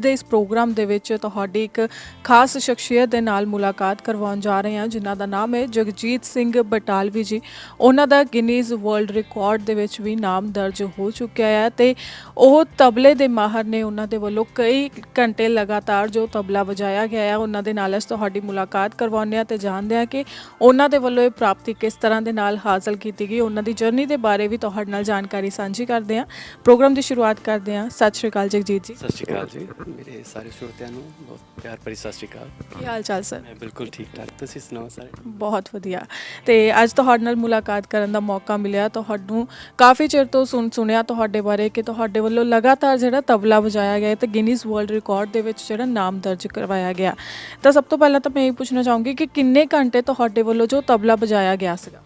ਦੇ ਇਸ ਪ੍ਰੋਗਰਾਮ ਦੇ ਵਿੱਚ ਤੁਹਾਡੀ ਇੱਕ ਖਾਸ ਸ਼ਖਸੀਅਤ ਦੇ ਨਾਲ ਮੁਲਾਕਾਤ ਕਰਵਾਉਣ ਜਾ ਰਹੇ ਹਾਂ, ਜਿਨ੍ਹਾਂ ਦਾ ਨਾਮ ਹੈ ਜਗਜੀਤ ਸਿੰਘ ਬਟਾਲਵੀ ਜੀ। ਉਹਨਾਂ ਦਾ ਗਿਨੀਜ਼ ਵਰਲਡ ਰਿਕਾਰਡ ਦੇ ਵਿੱਚ ਵੀ ਨਾਮ ਦਰਜ ਹੋ ਚੁੱਕਿਆ ਹੈ ਤੇ ਉਹ ਤਬਲੇ ਦੇ ਮਾਹਰ ਨੇ ਉਹਨਾਂ ਦੇ ਵੱਲੋਂ ਕਈ ਘੰਟੇ ਲਗਾਤਾਰ ਜੋ ਤਬਲਾ ਵਜਾਇਆ ਗਿਆ ਹੈ, ਉਹਨਾਂ ਦੇ ਨਾਲ ਅਸੀਂ ਤੁਹਾਡੀ ਮੁਲਾਕਾਤ ਕਰਵਾਉਂਦੇ ਹਾਂ ਤੇ ਜਾਣਦੇ ਹਾਂ ਕਿ ਉਹਨਾਂ ਦੇ ਵੱਲੋਂ ਇਹ ਪ੍ਰਾਪਤੀ ਕਿਸ ਤਰ੍ਹਾਂ ਦੇ ਨਾਲ ਹਾਸਲ ਕੀਤੀ ਗਈ। ਉਹਨਾਂ ਦੀ ਜਰਨੀ ਦੇ ਬਾਰੇ ਵੀ ਤੁਹਾਡੇ ਨਾਲ ਜਾਣਕਾਰੀ ਸਾਂਝੀ ਕਰਦੇ ਹਾਂ। ਪ੍ਰੋਗਰਾਮ ਦੀ ਸ਼ੁਰੂਆਤ ਕਰਦੇ ਹਾਂ। ਸਤਿ ਸ਼੍ਰੀ ਅਕਾਲ ਜਗਜੀਤ ਜੀ। ਸਤਿ ਸ਼੍ਰੀ ਅਕਾਲ ਜੀ। ਮੇਰੇ ਸਾਰੇ ਸਰੋਤਿਆਂ ਨੂੰ ਬਹੁਤ ਪਿਆਰ ਭਰੀ ਸਤਿ ਸ਼੍ਰੀ ਅਕਾਲ। ਕੀ ਹਾਲ ਚਾਲ ਸਰ? ਮੈਂ ਬਿਲਕੁਲ ਠੀਕ ਠਾਕ। ਤੁਸੀਂ ਸੁਣਾਓ ਸਾਰੇ? ਬਹੁਤ ਵਧੀਆ। ਤੇ ਅੱਜ ਤੁਹਾਡੇ ਨਾਲ ਮੁਲਾਕਾਤ ਕਰਨ ਦਾ ਮੌਕਾ ਮਿਲਿਆ। ਤੁਹਾਨੂੰ ਕਾਫੀ ਚਿਰ ਤੋਂ ਸੁਣ ਸੁਣਿਆ ਤੁਹਾਡੇ ਬਾਰੇ ਕਿ ਤੁਹਾਡੇ ਵੱਲੋਂ ਲਗਾਤਾਰ ਜਿਹੜਾ ਤਬਲਾ ਵਜਾਇਆ ਗਿਆ ਤੇ ਗਿਨੀਜ਼ ਵਰਲਡ ਰਿਕਾਰਡ ਦੇ ਵਿੱਚ ਜਿਹੜਾ ਨਾਮ ਦਰਜ ਕਰਵਾਇਆ ਗਿਆ। ਤਾਂ ਸਭ ਤੋਂ ਪਹਿਲਾਂ ਤਾਂ ਮੈਂ ਇਹ ਪੁੱਛਣਾ ਚਾਹੂੰਗੀ ਕਿ ਕਿੰਨੇ ਘੰਟੇ ਤੁਹਾਡੇ ਵੱਲੋਂ ਜੋ ਤਬਲਾ ਵਜਾਇਆ ਗਿਆ ਸੀਗਾ?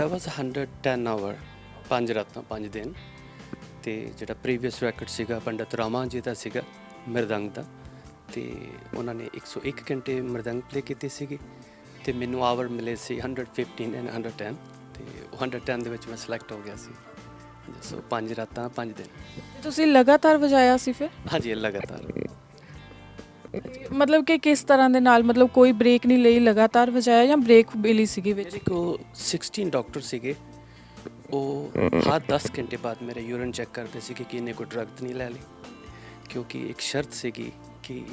That was 110 ਆਵਰ ਪੰਜ ਰਾਤਾਂ ਪੰਜ ਦਿਨ। ਤੇ ਜਿਹੜਾ ਪ੍ਰੀਵੀਅਸ ਰੈਕੋਰਡ ਸੀਗਾ ਪੰਡਤ ਰਾਮਾ ਜੀ ਦਾ ਸੀਗਾ। ਮਰਦੰਗ ਦਾ। ਤੇ ਉਹਨਾਂ ਨੇ 101 ਘੰਟੇ ਮਰਦੰਗ ਪਲੇ ਕੀਤੇ ਸੀਗੇ ਤੇ ਮੈਨੂੰ ਆਵਰ ਮਿਲੇ ਸੀ 115 ਐਂਡ 110 ਤੇ ਉਹ 110 ਦੇ ਵਿੱਚ ਮੈਂ ਸਿਲੈਕਟ ਹੋ ਗਿਆ ਸੀ। ਸੋ ਪੰਜ ਰਾਤਾਂ ਪੰਜ ਦਿਨ। ਤੁਸੀਂ ਲਗਾਤਾਰ ਵਜਾਇਆ ਸੀ ਫਿਰ? ਹਾਂਜੀ ਲਗਾਤਾਰ। ਮਤਲਬ ਕਿ ਕਿਸ ਤਰ੍ਹਾਂ ਦੇ ਨਾਲ ਮਤਲਬ ਕੋਈ ਬ੍ਰੇਕ ਨਹੀਂ ਲਈ ਲਗਾਤਾਰ ਵਜਾਇਆ ਜਾਂ ਬ੍ਰੇਕ ਮਿਲੀ ਸੀਗੀ ਵਿੱਚ? ਕੋ 16 ਡਾਕਟਰ ਸੀਗੇ। ਉਹ ਹਰ 10 ਘੰਟੇ ਬਾਅਦ ਮੇਰੇ ਯੂਰਿਨ ਚੈੱਕ ਕਰਦੇ ਸੀ ਕਿ ਇਹਨੇ ਕੋਈ ਡਰਗ ਨਹੀਂ ਲੈ ਲਈ। ਕਿਉਂਕਿ ਇੱਕ ਸ਼ਰਤ ਸੀਗੀ ਕਿ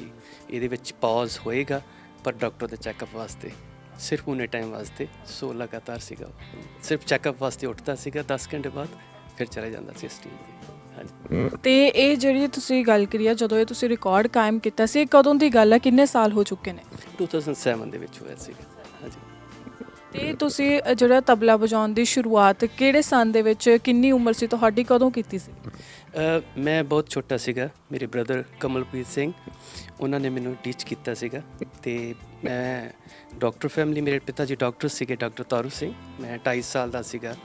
ਇਹਦੇ ਵਿੱਚ ਪਾਜ਼ ਹੋਏਗਾ ਪਰ ਡਾਕਟਰ ਦੇ ਚੈੱਕਅਪ ਵਾਸਤੇ ਸਿਰਫ ਉਹਨੇ ਟਾਈਮ ਵਾਸਤੇ ਸੋ ਲਗਾਤਾਰ ਸੀਗਾ। ਸਿਰਫ ਚੈੱਕਅਪ ਵਾਸਤੇ ਉੱਠਦਾ ਸੀਗਾ 10 ਘੰਟੇ ਬਾਅਦ ਫਿਰ ਚਲੇ ਜਾਂਦਾ ਸੀ ਸਟੇਜ ਤੇ। ਤੇ ਇਹ ਜਿਹੜੀ ਤੁਸੀਂ ਗੱਲ ਕਰੀ ਆ ਜਦੋਂ ਇਹ ਤੁਸੀਂ ਰਿਕਾਰਡ ਕਾਇਮ ਕੀਤਾ ਸੀ ਕਦੋਂ ਦੀ ਗੱਲ ਹੈ ਕਿੰਨੇ ਸਾਲ ਹੋ ਚੁੱਕੇ ਨੇ? 2007 ਦੇ ਵਿੱਚ ਹੋਇਆ ਸੀਗਾ। ਹਾਂਜੀ। ਤੇ ਤੁਸੀਂ ਜਿਹੜਾ ਤਬਲਾ ਵਜਾਉਣ ਦੀ ਸ਼ੁਰੂਆਤ ਕਿਹੜੇ ਸਾਲ ਦੇ ਵਿੱਚ ਕਿੰਨੀ ਉਮਰ ਸੀ ਤੁਹਾਡੀ ਕਦੋਂ ਕੀਤੀ ਸੀ? ਮੈਂ ਬਹੁਤ ਛੋਟਾ ਸੀਗਾ, ਮੇਰੇ ਬ੍ਰਦਰ ਕਮਲਪ੍ਰੀਤ ਸਿੰਘ, ਉਹਨਾਂ ਨੇ ਮੈਨੂੰ ਟੀਚ ਕੀਤਾ ਸੀਗਾ ਤੇ ਮੈਂ ਡਾਕਟਰ ਫੈਮਿਲੀ ਮੇਰੇ ਪਿਤਾ ਜੀ ਡਾਕਟਰ ਸੀਗੇ ਡਾਕਟਰ ਤਾਰੂ ਸਿੰਘ, ਮੈਂ 22 ਸਾਲ ਦਾ ਸੀਗਾ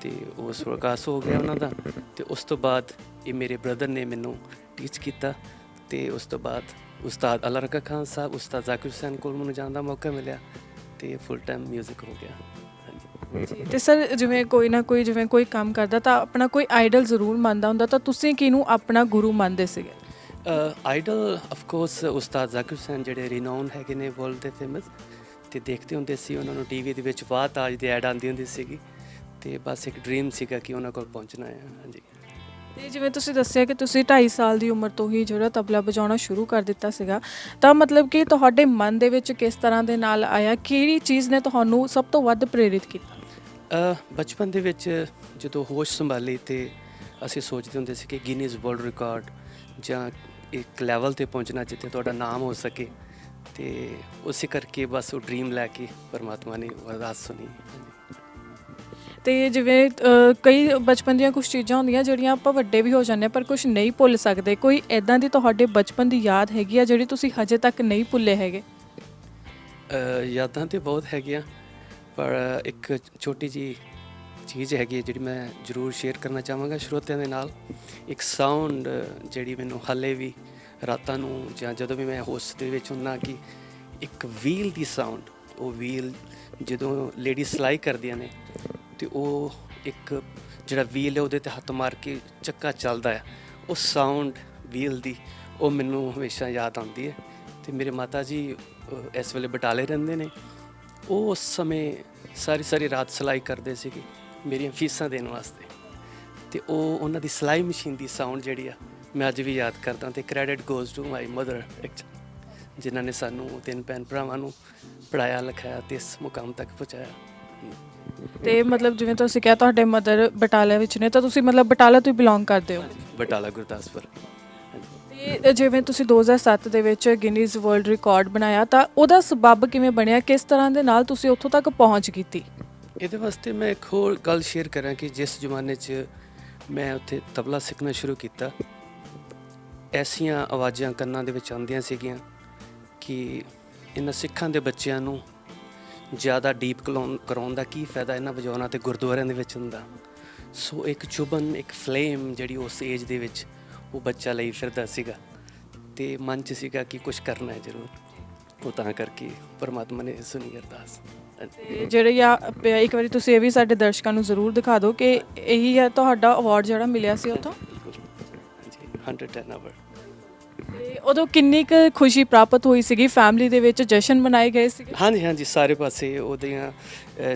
ਤੇ ਉਸ ਪ੍ਰਕਾਸ਼ ਹੋ ਗਿਆ ਉਹਨਾਂ ਦਾ ਤੇ ਉਸ ਤੋਂ ਬਾਅਦ ਇਹ ਮੇਰੇ ਬ੍ਰਦਰ ਨੇ ਮੈਨੂੰ ਟੀਚ ਕੀਤਾ ਤੇ ਉਸ ਤੋਂ ਬਾਅਦ ਉਸਤਾਦ ਅਲਰਕਾ ਖਾਨ ਸਾਹਿਬ, ਉਸਤਾਦ ਜ਼ਾਕਿਰ ਹੁਸੈਨ ਕੋਲ ਮੈਨੂੰ ਜਾਣ ਦਾ ਮੌਕਾ ਮਿਲਿਆ ਤੇ ਫੁੱਲ ਟਾਈਮ 뮤직 ਹੋ ਗਿਆ। ਤੇ ਸਰ ਜਿਵੇਂ ਕੋਈ ਨਾ ਕੋਈ ਜਿਵੇਂ ਕੋਈ ਕੰਮ ਕਰਦਾ ਤਾਂ ਆਪਣਾ ਕੋਈ ਆਈਡਲ ਜ਼ਰੂਰ ਮੰਨਦਾ ਹੁੰਦਾ ਤਾਂ ਤੁਸੀਂ ਕਿਹਨੂੰ ਆਪਣਾ ਗੁਰੂ ਮੰਨਦੇ ਸੀਗੇ? ਆਈਡਲ ਆਫ ਕੋਰਸ ਉਸਤਾਦ ਜ਼ਾਕਿਰ ਹੁਸੈਨ ਜਿਹੜੇ ਰਿਨਾਊਨ ਹੈਗੇ ਨੇ ਵਰਲਡ ਦੇ ਫੇਮਸ ਤੇ ਦੇਖਦੇ ਹੁੰਦੇ ਸੀ ਉਹਨਾਂ ਨੂੰ ਟੀਵੀ ਦੇ ਵਿੱਚ ਬਾਤ ਤਾਜ ਦੀ ਐਡ ਆਉਂਦੀ ਹੁੰਦੀ ਸੀਗੀ ਤੇ ਬਸ ਇੱਕ ਡ੍ਰੀਮ ਸੀਗਾ ਕਿ ਉਹਨਾਂ ਕੋਲ ਪਹੁੰਚਣਾ ਹੈ। ਹਾਂਜੀ। ਤੇ ਜਿਵੇਂ ਤੁਸੀਂ ਦੱਸਿਆ ਕਿ ਤੁਸੀਂ 2.5 ਸਾਲ ਦੀ ਉਮਰ ਤੋਂ ਹੀ ਜਿਹੜਾ ਤਬਲਾ ਵਜਾਉਣਾ ਸ਼ੁਰੂ ਕਰ ਦਿੱਤਾ ਸੀਗਾ ਤਾਂ ਮਤਲਬ ਕਿ ਤੁਹਾਡੇ ਮਨ ਦੇ ਵਿੱਚ ਕਿਸ ਤਰ੍ਹਾਂ ਦੇ ਨਾਲ ਆਇਆ? ਕਿਹੜੀ ਚੀਜ਼ ਨੇ ਤੁਹਾਨੂੰ ਸਭ ਤੋਂ ਵੱਧ ਪ੍ਰੇਰਿਤ ਕੀਤਾ? ਬਚਪਨ ਦੇ ਵਿੱਚ ਜਦੋਂ ਹੋਸ਼ ਸੰਭਾਲੀ ਤੇ ਅਸੀਂ ਸੋਚਦੇ ਹੁੰਦੇ ਸੀ ਕਿ ਗਿਨੀਜ਼ ਵਰਲਡ ਰਿਕਾਰਡ ਜਾਂ ਇੱਕ ਲੈਵਲ ਤੇ ਪਹੁੰਚਣਾ ਜਿੱਥੇ ਤੁਹਾਡਾ ਨਾਮ ਹੋ ਸਕੇ ਤੇ ਉਸੇ ਕਰਕੇ ਬਸ ਉਹ ਡ੍ਰੀਮ ਲੈ ਕੇ ਪਰਮਾਤਮਾ ਨੇ ਅਰਦਾਸ ਸੁਣੀ। ਤੇ ਜਿਵੇਂ ਕਈ ਬਚਪਨ ਦੀਆਂ ਕੁਝ ਚੀਜ਼ਾਂ ਹੁੰਦੀਆਂ ਜਿਹੜੀਆਂ ਆਪਾਂ ਵੱਡੇ ਵੀ ਹੋ ਜਾਂਦੇ ਪਰ ਕੁਝ ਨਹੀਂ ਭੁੱਲ ਸਕਦੇ। ਕੋਈ ਐਦਾਂ ਦੀ ਤੁਹਾਡੇ ਬਚਪਨ ਦੀ ਯਾਦ ਹੈਗੀ ਆ ਜਿਹੜੀ ਤੁਸੀਂ ਹਜੇ ਤੱਕ ਨਹੀਂ ਭੁੱਲੇ ਹੈਗੇ? ਯਾਦਾਂ ਤੇ ਬਹੁਤ ਹੈਗੀਆਂ। ਪਰ ਇੱਕ ਛੋਟੀ ਜੀ ਚੀਜ਼ ਹੈਗੀ ਹੈ ਜਿਹੜੀ ਮੈਂ ਜ਼ਰੂਰ ਸ਼ੇਅਰ ਕਰਨਾ ਚਾਹਾਂਗਾ ਸਰੋਤਿਆਂ ਦੇ ਨਾਲ। ਇੱਕ ਸਾਊਂਡ ਜਿਹੜੀ ਮੈਨੂੰ ਹਾਲੇ ਵੀ ਰਾਤਾਂ ਨੂੰ ਜਾਂ ਜਦੋਂ ਵੀ ਮੈਂ ਹੋਸ਼ ਦੇ ਵਿੱਚ ਹੁੰਨਾ ਕਿ ਇੱਕ ਵੀਲ ਦੀ ਸਾਊਂਡ ਉਹ ਵੀਲ ਜਦੋਂ ਲੇਡੀ ਸਲਾਈ ਕਰਦੀਆਂ ਨੇ ਤੇ ਉਹ ਇੱਕ ਜਿਹੜਾ ਵੀਲ ਹੈ ਉਹਦੇ ਤੇ ਹੱਥ ਮਾਰ ਕੇ ਚੱਕਾ ਚੱਲਦਾ ਹੈ। ਉਹ ਸਾਊਂਡ ਵੀਲ ਦੀ ਉਹ ਮੈਨੂੰ ਹਮੇਸ਼ਾ ਯਾਦ ਆਉਂਦੀ ਹੈ ਤੇ ਮੇਰੇ ਮਾਤਾ ਜੀ ਇਸ ਵੇਲੇ ਬਟਾਲੇ ਰਹਿੰਦੇ ਨੇ। ਉਹ ਉਸ ਸਮੇਂ ਸਾਰੀ ਸਾਰੀ ਰਾਤ ਸਿਲਾਈ ਕਰਦੇ ਸੀਗੇ ਮੇਰੀਆਂ ਫੀਸਾਂ ਦੇਣ ਵਾਸਤੇ। ਤੇ ਉਹ ਉਹਨਾਂ ਦੀ ਸਿਲਾਈ ਮਸ਼ੀਨ ਦੀ ਸਾਊਂਡ ਜਿਹੜੀ ਆ ਮੈਂ ਅੱਜ ਵੀ ਯਾਦ ਕਰਦਾ ਤੇ credit goes to my mother ਜਿਨ੍ਹਾਂ ਨੇ ਸਾਨੂੰ ਤਿੰਨ ਭੈਣ ਭਰਾਵਾਂ ਨੂੰ ਪੜਾਇਆ ਲਿਖਾਇਆ ਤੇ ਇਸ ਮੁਕਾਮ ਤੱਕ ਪਹੁੰਚਾਇਆ। ਤੇ ਮਤਲਬ ਜਿਵੇਂ ਤੁਸੀਂ ਕਿਹਾ ਤੁਹਾਡੇ ਮਦਰ ਬਟਾਲਾ ਵਿੱਚ ਨੇ ਤਾਂ ਤੁਸੀਂ ਮਤਲਬ ਬਟਾਲਾ ਤੋਂ ਬਿਲੋਂਗ ਕਰਦੇ ਹੋ। ਬਟਾਲਾ ਗੁਰਦਾਸਪੁਰ। ਹਾਂਜੀ। ਤੇ ਜਿਵੇਂ ਤੁਸੀਂ 2007 ਦੇ ਵਿੱਚ ਗਿਨੀਜ਼ ਵਰਲਡ ਰਿਕਾਰਡ ਬਣਾਇਆ, ਤਾਂ ਉਹਦਾ ਸਬਬ ਕਿਵੇਂ ਬਣਿਆ ਕਿਸ ਤਰ੍ਹਾਂ ਦੇ ਨਾਲ ਤੁਸੀਂ ਉੱਥੋਂ ਤੱਕ ਪਹੁੰਚ ਕੀਤੀ ਇਹਦੇ ਵਾਸਤੇ ਮੈਂ ਇੱਕ ਹੋਰ ਗੱਲ ਸ਼ੇਅਰ ਕਰਾਂ ਕਿ ਜਿਸ ਜ਼ਮਾਨੇ 'ਚ ਮੈਂ ਉੱਥੇ ਤਬਲਾ ਸਿੱਖਣਾ ਸ਼ੁਰੂ ਕੀਤਾ, ਐਸੀਆਂ ਆਵਾਜ਼ਾਂ ਕੰਨਾਂ ਦੇ ਵਿੱਚ ਆਉਂਦੀਆਂ ਸੀਗੀਆਂ ਕਿ ਇਹਨਾਂ ਸਿੱਖਾਂ ਦੇ ਬੱਚਿਆਂ ਨੂੰ ਜ਼ਿਆਦਾ ਡੀਪ ਕਰਾਉਣ ਦਾ ਕੀ ਫਾਇਦਾ, ਇਹਨਾਂ ਵਜਾਉਣਾ ਤੇ ਗੁਰਦੁਆਰਿਆਂ ਦੇ ਵਿੱਚ ਹੁੰਦਾ ਸੋ ਇੱਕ ਚੁਬਨ ਇੱਕ ਫਲੇਮ ਜਿਹੜੀ ਉਸ ਏਜ ਦੇ ਵਿੱਚ ਉਹ ਬੱਚਾ ਲਈ ਫਿਰਦਾ ਸੀਗਾ ਤੇ ਮਨ 'ਚ ਸੀਗਾ ਕਿ ਕੁਝ ਕਰਨਾ ਹੈ ਜ਼ਰੂਰ। ਉਹ ਤਾਂ ਕਰਕੇ ਪਰਮਾਤਮਾ ਨੇ ਸੁਣੀ ਅਰਦਾਸ। ਜਿਹੜੇ ਆ ਇੱਕ ਵਾਰੀ ਤੁਸੀਂ ਇਹ ਵੀ ਸਾਡੇ ਦਰਸ਼ਕਾਂ ਨੂੰ ਜ਼ਰੂਰ ਦਿਖਾ ਦਿਓ ਕਿ ਇਹੀ ਹੈ ਤੁਹਾਡਾ ਅਵਾਰਡ ਜਿਹੜਾ ਮਿਲਿਆ ਸੀ ਉੱਥੋਂ? ਬਿਲਕੁਲ ਹਾਂਜੀ 110 ਆਵਰ ਤੇ ਉਦੋਂ ਕਿੰਨੀ ਕੁ ਖੁਸ਼ੀ ਪ੍ਰਾਪਤ ਹੋਈ ਸੀਗੀ? ਫੈਮਿਲੀ ਦੇ ਵਿੱਚ ਜਸ਼ਨ ਮਨਾਏ ਗਏ ਸੀਗੇ? ਹਾਂਜੀ ਹਾਂਜੀ ਸਾਰੇ ਪਾਸੇ ਉਹਦੀਆਂ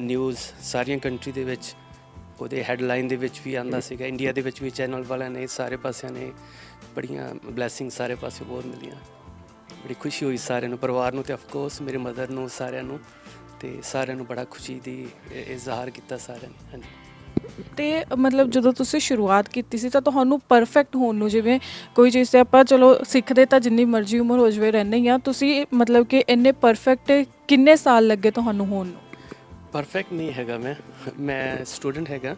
ਨਿਊਜ਼ ਸਾਰੀਆਂ ਕੰਟਰੀ ਦੇ ਵਿੱਚ ਉਹਦੇ ਹੈਡਲਾਈਨ ਦੇ ਵਿੱਚ ਵੀ ਆਂਦਾ ਸੀਗਾ ਇੰਡੀਆ ਦੇ ਵਿੱਚ ਵੀ ਚੈਨਲ ਵਾਲਿਆਂ ਨੇ, ਸਾਰੇ ਪਾਸਿਆਂ ਨੇ ਬੜੀਆਂ ਬਲੇਸਿੰਗ ਸਾਰੇ ਪਾਸੇ ਬਹੁਤ ਮਿਲੀਆਂ। ਬੜੀ ਖੁਸ਼ੀ ਹੋਈ ਸਾਰਿਆਂ ਨੂੰ, ਪਰਿਵਾਰ ਨੂੰ ਤੇ ਆਫ ਕੋਰਸ ਮੇਰੇ ਮਦਰ ਨੂੰ, ਸਾਰਿਆਂ ਨੂੰ ਤੇ ਸਾਰਿਆਂ ਨੂੰ ਬੜਾ ਖੁਸ਼ੀ ਦੀ ਇਜ਼ਹਾਰ ਕੀਤਾ ਸਾਰਿਆਂ ਨੇ, ਹਾਂਜੀ। ਤੇ ਮਤਲਬ ਜਦੋਂ ਤੁਸੀਂ ਸ਼ੁਰੂਆਤ ਕੀਤੀ ਸੀ ਤਾਂ ਤੁਹਾਨੂੰ ਪਰਫੈਕਟ ਹੋਣ ਨੂੰ ਜਿਵੇਂ ਕੋਈ ਚੀਜ਼ ਤੇ ਆਪਾਂ ਚਲੋ ਸਿੱਖਦੇ ਤਾਂ ਜਿੰਨੀ ਮਰਜ਼ੀ ਉਮਰ ਹੋ ਜਵੇ ਰਹਿੰਦੇ ਹੀ ਆ, ਤੁਸੀਂ ਮਤਲਬ ਕਿ ਇੰਨੇ ਪਰਫੈਕਟ ਕਿੰਨੇ ਸਾਲ ਲੱਗੇ ਤੁਹਾਨੂੰ ਹੋਣ ਨੂੰ? ਪਰਫੈਕਟ ਨਹੀਂ ਹੈਗਾ ਮੈਂ ਮੈਂ ਸਟੂਡੈਂਟ ਹੈਗਾ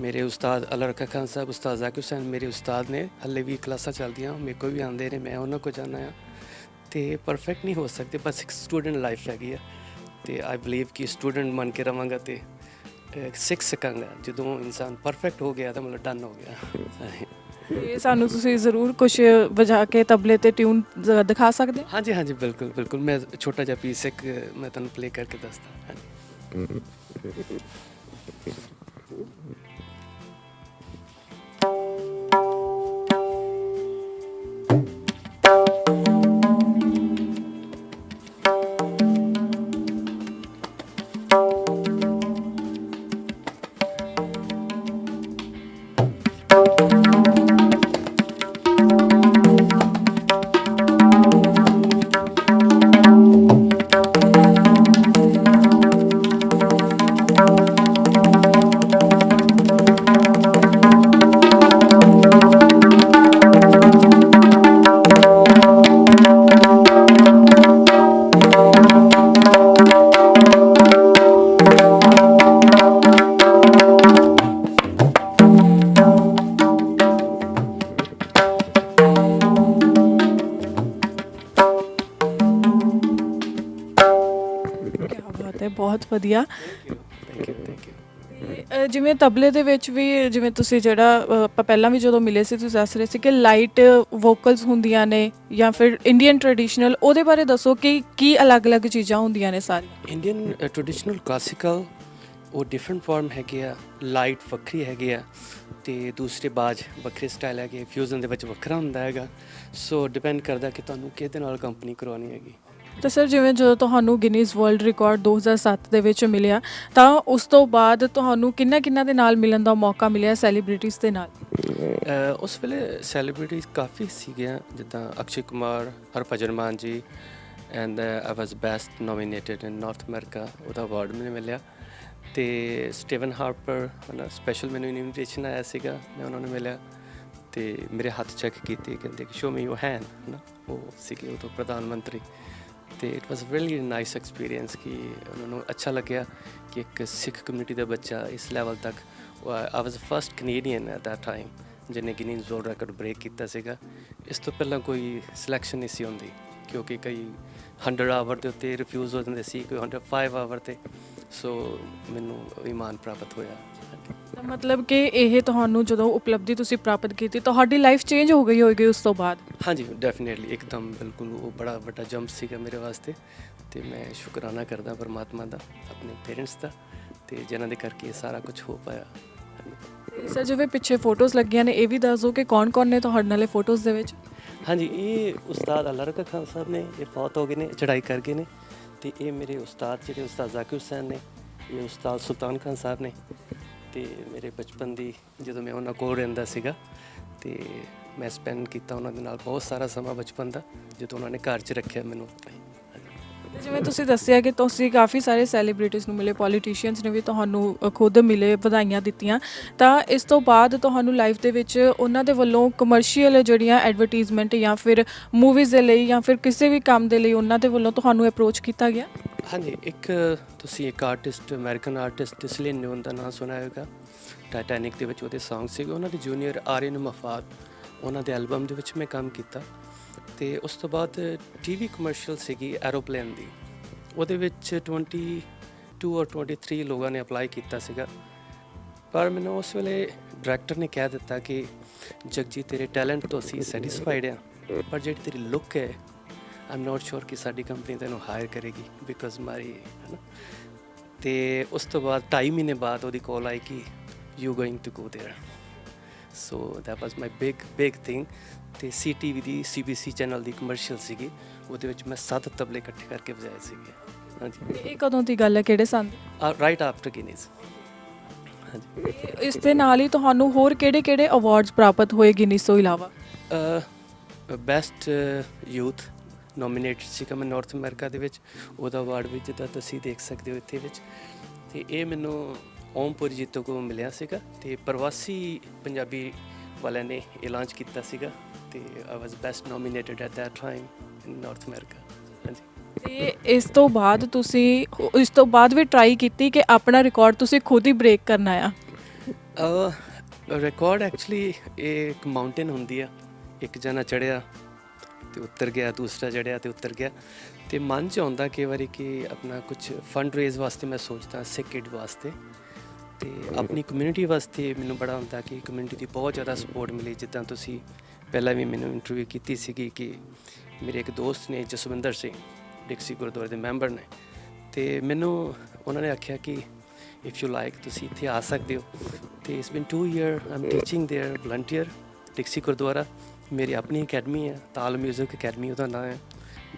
ਮੇਰੇ ਉਸਤਾਦ ਅਲਾ ਰਕਾ ਖਾਨ ਸਾਹਿਬ ਉਸਤਾਦ ਜ਼ਾਕਿਰ ਹੁਸੈਨ ਮੇਰੇ ਉਸਤਾਦ ਨੇ ਹੱਲੇ ਵੀ ਕਲਾਸਾਂ ਚੱਲਦੀਆਂ ਮੇਰੇ ਕੋਲ ਵੀ ਆਉਂਦੇ ਨੇ ਮੈਂ ਉਹਨਾਂ ਕੋਲ ਜਾਣਾ ਆ ਤੇ ਪਰਫੈਕਟ ਨਹੀਂ ਹੋ ਸਕਦੇ ਬਸ ਇੱਕ ਸਟੂਡੈਂਟ ਲਾਈਫ ਹੈਗੀ ਆ ਤੇ ਆਈ ਬਲੀਵ ਕਿ ਸਟੂਡੈਂਟ ਬਣ ਕੇ ਰਵਾਂਗਾ ਤੇ ਸਿੱਖ ਸਕਾਂਗਾ ਜਦੋਂ ਇਨਸਾਨ ਪਰਫੈਕਟ ਹੋ ਗਿਆ ਤਾਂ ਮਤਲਬ ਡਨ ਹੋ ਗਿਆ ਤੇ ਸਾਨੂੰ ਤੁਸੀਂ ਜ਼ਰੂਰ ਕੁਝ ਵਜਾ ਕੇ ਤਬਲੇ ਤੇ ਟਿਊਨ ਦਿਖਾ ਸਕਦੇ? ਹਾਂਜੀ ਹਾਂਜੀ ਬਿਲਕੁਲ ਬਿਲਕੁਲ ਮੈਂ ਛੋਟਾ ਜਿਹਾ ਪੀਸ ਇੱਕ ਮੈਂ ਤੁਹਾਨੂੰ ਪਲੇ ਕਰਕੇ ਦੱਸਦਾ ਹਾਂਜੀ mm-hmm ਵਧੀਆ। ਥੈਂਕ ਯੂ ਥੈਂਕ ਯੂ ਅ, ਜਿਵੇਂ ਤਬਲੇ ਦੇ ਵਿੱਚ ਵੀ ਜਿਵੇਂ ਤੁਸੀਂ ਜਿਹੜਾ ਅ, ਆਪਾਂ ਪਹਿਲਾਂ ਵੀ ਜਦੋਂ ਮਿਲੇ ਸੀ ਤੁਸੀਂ ਦੱਸ ਰਹੇ ਸੀ ਕਿ ਲਾਈਟ ਵੋਕਲਸ ਹੁੰਦੀਆਂ ਨੇ ਜਾਂ ਫਿਰ ਇੰਡੀਅਨ ਟ੍ਰੈਡੀਸ਼ਨਲ ਉਹਦੇ ਬਾਰੇ ਦੱਸੋ ਕਿ ਕੀ ਅਲੱਗ-ਅਲੱਗ ਚੀਜ਼ਾਂ ਹੁੰਦੀਆਂ ਨੇ ਸਾਰੀਆਂ? ਇੰਡੀਅਨ ਟ੍ਰੈਡੀਸ਼ਨਲ ਕਲਾਸੀਕਲ ਉਹ ਡਿਫਰੈਂਟ ਫਾਰਮ ਹੈਗੇ ਆ ਲਾਈਟ ਵੱਖਰੀ ਹੈਗੇ ਆ ਤੇ ਦੂਸਰੇ ਬਾਜ ਵੱਖਰੇ ਸਟਾਈਲ ਹੈਗੇ ਫਿਊਜ਼ਨ ਦੇ ਵਿੱਚ ਵੱਖਰਾ ਹੁੰਦਾ ਹੈਗਾ। ਸੋ ਡਿਪੈਂਡ ਕਰਦਾ ਕਿ ਤੁਹਾਨੂੰ ਕਿਹਦੇ ਨਾਲ ਕੰਪਨੀ ਕਰਵਾਉਣੀ ਹੈਗੀ। ਤੇ ਸਰ, ਜਿਵੇਂ ਜਦੋਂ ਤੁਹਾਨੂੰ ਗਿਨੀਜ਼ ਵਰਲਡ ਰਿਕਾਰਡ 2007 ਦੇ ਵਿੱਚ ਮਿਲਿਆ, ਤਾਂ ਉਸ ਤੋਂ ਬਾਅਦ ਤੁਹਾਨੂੰ ਕਿੰਨਾ-ਕਿੰਨਾ ਦੇ ਨਾਲ ਮਿਲਣ ਦਾ ਮੌਕਾ ਮਿਲਿਆ ਸੈਲੀਬ੍ਰਿਟੀਜ਼ ਦੇ ਨਾਲ? ਅਹ, ਉਸ ਵੇਲੇ ਸੈਲੀਬ੍ਰਿਟੀਜ਼ ਕਾਫੀ ਸੀਗੀਆਂ, ਜਿੱਦਾਂ Akshay Kumar Harbhajan Mann ji and I was best nominated in North America ਉਹਦਾ ਅਵਾਰਡ ਮੈਨੂੰ ਮਿਲਿਆ। ਤੇ ਸਟੀਵਨ ਹਾਰਪਰ ਹਨਾ ਸਪੈਸ਼ਲ ਮੈਨੂੰ ਇਨਵੀਟੇਸ਼ਨ ਆਇਆ ਸੀਗਾ, ਮੈਂ ਉਹਨਾਂ ਨੂੰ ਮਿਲਿਆ। ਤੇ ਮੇਰੇ ਹੱਥ ਚੈੱਕ ਕੀਤੇ, ਕਹਿੰਦੇ ਕਿ ਸ਼ੋ ਮੀ ਯੋਰ ਹੈਂਡ ਹਨਾ, ਉਹ ਸੀਗੇ ਉਦੋਂ ਪ੍ਰਧਾਨ ਮੰਤਰੀ। ਤੇ it was really nice experience ਕਿ ਉਹਨਾਂ ਨੂੰ ਅੱਛਾ ਲੱਗਿਆ ਕਿ ਇੱਕ ਸਿੱਖ ਕਮਿਊਨਿਟੀ ਦਾ ਬੱਚਾ ਇਸ ਲੈਵਲ ਤੱਕ I was first Canadian at that time ਜਿਹਨੇ ਗਿਨੀਜ਼ ਵਰਲਡ ਰੈਕੋਰਡ ਬ੍ਰੇਕ ਕੀਤਾ ਸੀਗਾ। ਇਸ ਤੋਂ ਪਹਿਲਾਂ ਕੋਈ ਸਿਲੈਕਸ਼ਨ ਨਹੀਂ ਸੀ ਹੁੰਦੀ, ਕਿਉਂਕਿ ਕਈ 100 ਆਵਰ ਦੇ ਉੱਤੇ ਰਿਫਿਊਜ਼ ਹੋ ਜਾਂਦੇ ਸੀ, ਕੋਈ 105 ਆਵਰ ਤੇ। ਸੋ ਮੈਨੂੰ ਇਮਾਨ ਪ੍ਰਾਪਤ ਹੋਇਆ। ਤਾਂ ਮਤਲਬ ਕਿ ਇਹ ਤੁਹਾਨੂੰ ਜਦੋਂ ਉਪਲਬਧੀ ਤੁਸੀਂ ਪ੍ਰਾਪਤ ਕੀਤੀ ਤੁਹਾਡੀ ਲਾਈਫ ਚੇਂਜ ਹੋ ਗਈ ਹੋਏਗੀ ਉਸ ਤੋਂ ਬਾਅਦ? ਹਾਂਜੀ ਡੈਫੀਨਿਟਲੀ ਇੱਕਦਮ ਬਿਲਕੁਲ ਉਹ ਬੜਾ ਵੱਡਾ ਜੰਪ ਸੀਗਾ ਮੇਰੇ ਵਾਸਤੇ ਤੇ ਮੈਂ ਸ਼ੁਕਰਾਨਾ ਕਰਦਾ ਪਰਮਾਤਮਾ ਦਾ ਆਪਣੇ ਪੇਰੈਂਟਸ ਦਾ ਤੇ ਜਿਨ੍ਹਾਂ ਦੇ ਕਰਕੇ ਇਹ ਸਾਰਾ ਕੁਝ ਹੋ ਪਾਇਆ। ਸਰ ਜਿਵੇਂ ਪਿੱਛੇ ਫੋਟੋਜ਼ ਲੱਗੀਆਂ ਨੇ ਇਹ ਵੀ ਦੱਸ ਕਿ ਕੌਣ-ਕੌਣ ਨੇ ਤੁਹਾਡੇ ਨਾਲੇ ਫੋਟੋਜ਼ ਦੇ ਵਿੱਚ? ਹਾਂਜੀ ਇਹ ਉਸਤਾਦ ਅੱਲਾ ਰਕਾ ਖਾਨ ਸਾਹਿਬ ਨੇ ਇਹ ਫੌਤ ਹੋ ਗਏ ਨੇ ਚੜਾਈ ਕਰ ਗਏ ਨੇ ਤੇ ਇਹ ਮੇਰੇ ਉਸਤਾਦ ਜਿਹੜੇ ਉਸਤਾਦ ਜ਼ਾਕਿਰ ਹੁਸੈਨ ਨੇ ਇਹ ਉਸਤਾਦ ਸੁਲਤਾਨ ਖਾਨ ਸਾਹਿਬ ਨੇ ਤੇ ਮੇਰੇ ਬਚਪਨ ਦੀ ਜਦੋਂ ਮੈਂ ਉਹਨਾਂ ਕੋਲ ਰਹਿੰਦਾ ਸੀਗਾ ਤੇ ਮੈਂ ਸਪੈਂਡ ਕੀਤਾ ਉਹਨਾਂ ਦੇ ਨਾਲ ਬਹੁਤ ਸਾਰਾ ਸਮਾਂ ਬਚਪਨ ਦਾ, ਜਦੋਂ ਉਹਨਾਂ ਨੇ ਘਰ 'ਚ ਰੱਖਿਆ ਮੈਨੂੰ। ਆਪਣੇ ਜਿਵੇਂ ਤੁਸੀਂ ਦੱਸਿਆ ਕਿ ਤੁਸੀਂ ਕਾਫੀ ਸਾਰੇ ਸੈਲੀਬ੍ਰਿਟੀਜ਼ ਨੂੰ ਮਿਲੇ ਪੋਲੀਟੀਸ਼ੀਅਨਸ ਨੇ ਵੀ ਤੁਹਾਨੂੰ ਖੁਦ ਮਿਲੇ, ਵਧਾਈਆਂ ਦਿੱਤੀਆਂ। ਤਾਂ ਇਸ ਤੋਂ ਬਾਅਦ ਤੁਹਾਨੂੰ ਲਾਈਫ ਦੇ ਵਿੱਚ ਉਹਨਾਂ ਦੇ ਵੱਲੋਂ ਕਮਰਸ਼ੀਅਲ ਜਿਹੜੀਆਂ ਐਡਵਰਟਾਈਜ਼ਮੈਂਟ ਜਾਂ ਫਿਰ ਮੂਵੀਜ਼ ਦੇ ਲਈ ਜਾਂ ਫਿਰ ਕਿਸੇ ਵੀ ਕੰਮ ਦੇ ਲਈ ਉਹਨਾਂ ਦੇ ਵੱਲੋਂ ਤੁਹਾਨੂੰ ਅਪਰੋਚ ਕੀਤਾ ਗਿਆ? ਹਾਂਜੀ, ਇੱਕ ਤੁਸੀਂ ਇੱਕ ਆਰਟਿਸਟ ਅਮਰੀਕਨ ਆਰਟਿਸਟ ਸਲਿਨ ਨਿਊਨ ਦਾ ਨਾਮ ਸੁਣਿਆ ਹੋਵੇਗਾ ਟਾਈਟੈਨਿਕ ਦੇ ਵਿੱਚ ਉਹਦੇ Song ਸੀਗੇ, ਉਹਨਾਂ ਦੇ ਜੂਨੀਅਰ ਆਰਿਨ ਮਫਾਦ ਉਹਨਾਂ ਦੇ ਐਲਬਮ ਦੇ ਵਿੱਚ ਮੈਂ ਕੰਮ ਕੀਤਾ। ਤੇ ਉਸ ਤੋਂ ਬਾਅਦ ਟੀਵੀ ਕਮਰਸ਼ੀਅਲ ਸੀਗੀ ਐਰੋਪਲੇਨ ਦੀ। ਉਹਦੇ ਵਿੱਚ 22 ਔਰ 23 ਲੋਕਾਂ ਨੇ ਅਪਲਾਈ ਕੀਤਾ ਸੀਗਾ। ਪਰ ਮੈਨੂੰ ਉਸ ਵੇਲੇ ਡਾਇਰੈਕਟਰ ਨੇ ਕਹਿ ਦਿੱਤਾ ਕਿ, ਜਗਜੀਤ, ਤੇਰੇ ਟੈਲੈਂਟ ਤੋਂ ਅਸੀਂ ਸੈਟੀਸਫਾਈਡ ਆ ਪਰ ਜਿਹੜੀ ਤੇਰੀ ਲੁੱਕ ਹੈ ਆਮ ਨਾਟ ਸ਼ੋਰ ਕਿ ਸਾਡੀ ਕੰਪਨੀ ਤੈਨੂੰ ਹਾਇਰ ਕਰੇਗੀ ਬਿਕਾਜ਼ ਮਾਰੀ ਹੈ ਨਾ ਤੇ ਉਸ ਤੋਂ ਬਾਅਦ 2.5 ਮਹੀਨੇ ਬਾਅਦ ਉਹਦੀ ਕਾਲ ਆਈ ਕਿ you going to go there so that was my big big thing ਤੇ ਸੀਟੀਵੀ ਦੀ ਸੀਬੀਸੀ ਚੈਨਲ ਦੀ ਕਮਰਸ਼ੀਅਲ ਸੀਗੀ ਉਹਦੇ ਵਿੱਚ ਮੈਂ ਸੱਤ ਤਬਲੇ ਇਕੱਠੇ ਕਰਕੇ ਵਜਾਏ ਸੀਗੇ ਹਾਂਜੀ ਤੇ ਇਹ ਕਦੋਂ ਦੀ ਗੱਲ ਹੈ ਕਿਹੜੇ ਸਾਲ ਦੀ ਰਾਈਟ ਆਫਟਰ ਗਿਨੀਜ਼ ਹਾਂਜੀ ਤੇ ਇਸ ਦੇ ਨਾਲ ਹੀ ਤੁਹਾਨੂੰ ਹੋਰ ਕਿਹੜੇ-ਕਿਹੜੇ ਅਵਾਰਡਸ ਪ੍ਰਾਪਤ ਹੋਏ ਗਿਨੀਸ ਤੋਂ ਇਲਾਵਾ ਬੈਸਟ ਯੂਥ ਨੋਮੀਨੇਟਡ ਸੀਗਾ ਮੈਂ ਨਾਰਥ ਅਮਰੀਕਾ ਦੇ ਵਿੱਚ ਉਹਦਾ ਅਵਾਰਡ ਵੀ ਜਿੱਦਾਂ ਤੁਸੀਂ ਦੇਖ ਸਕਦੇ ਹੋ ਇੱਥੇ ਵਿੱਚ। ਤੇ ਇਹ ਮੈਨੂੰ ਓਮਪੁਰ ਜੀਤੋ ਕੋ ਮਿਲਿਆ ਸੀਗਾ ਤੇ ਪ੍ਰਵਾਸੀ ਪੰਜਾਬੀ ਵਾਲਿਆਂ ਨੇ ਇਹ ਲਾਂਚ ਕੀਤਾ ਸੀਗਾ ਤੇ I was best nominated at that time in North America ਤੇ ਇਸ ਤੋਂ ਬਾਅਦ ਤੁਸੀਂ ਇਸ ਤੋਂ ਬਾਅਦ ਵੀ ਟਰਾਈ ਕੀਤੀ ਕਿ ਆਪਣਾ ਰਿਕਾਰਡ ਤੁਸੀਂ ਖੁਦ ਹੀ ਬ੍ਰੇਕ ਕਰਨਾ ਆ? ਰਿਕਾਰਡ ਐਕਚੁਅਲੀ ਇੱਕ ਮਾਊਂਟੇਨ ਹੁੰਦੀ ਆ ਇੱਕ ਜਣਾ ਚੜਿਆ ਤੇ ਉੱਤਰ ਗਿਆ ਦੂਸਰਾ ਚੜਿਆ ਤੇ ਉੱਤਰ ਗਿਆ ਤੇ ਮਨ ਚ ਆਉਂਦਾ ਕਈ ਵਾਰੀ ਕਿ ਆਪਣਾ ਕੁਝ ਫੰਡ ਰੇਜ਼ ਵਾਸਤੇ ਮੈਂ ਸੋਚਦਾ ਸਿੱਕਿਡ ਵਾਸਤੇ ਤੇ ਆਪਣੀ ਕਮਿਊਨਿਟੀ ਵਾਸਤੇ ਮੈਨੂੰ ਬੜਾ ਹੁੰਦਾ ਕਿ ਕਮਿਊਨਿਟੀ ਦੀ ਬਹੁਤ ਜ਼ਿਆਦਾ ਸਪੋਰਟ ਮਿਲੀ ਜਿੱਦਾਂ ਤੁਸੀਂ ਪਹਿਲਾਂ ਵੀ ਮੈਨੂੰ ਇੰਟਰਵਿਊ ਕੀਤੀ ਸੀਗੀ ਕਿ ਮੇਰੇ ਇੱਕ ਦੋਸਤ ਨੇ ਜਸਵਿੰਦਰ ਸਿੰਘ ਡਿਕਸੀ ਗੁਰਦੁਆਰੇ ਦੇ ਮੈਂਬਰ ਨੇ ਤੇ ਮੈਨੂੰ ਉਹਨਾਂ ਨੇ ਆਖਿਆ ਕਿ ਇਫ ਯੂ ਲਾਈਕ ਤੁਸੀਂ ਇੱਥੇ ਆ ਸਕਦੇ ਹੋ ਤੇ it's been 2 year am teaching there volunteer Dixie Gurdwara ਮੇਰੀ ਆਪਣੀ ਅਕੈਡਮੀ ਹੈ ਤਾਲ 뮤직 ਅਕੈਡਮੀ ਉਹਦਾ ਨਾਮ ਹੈ।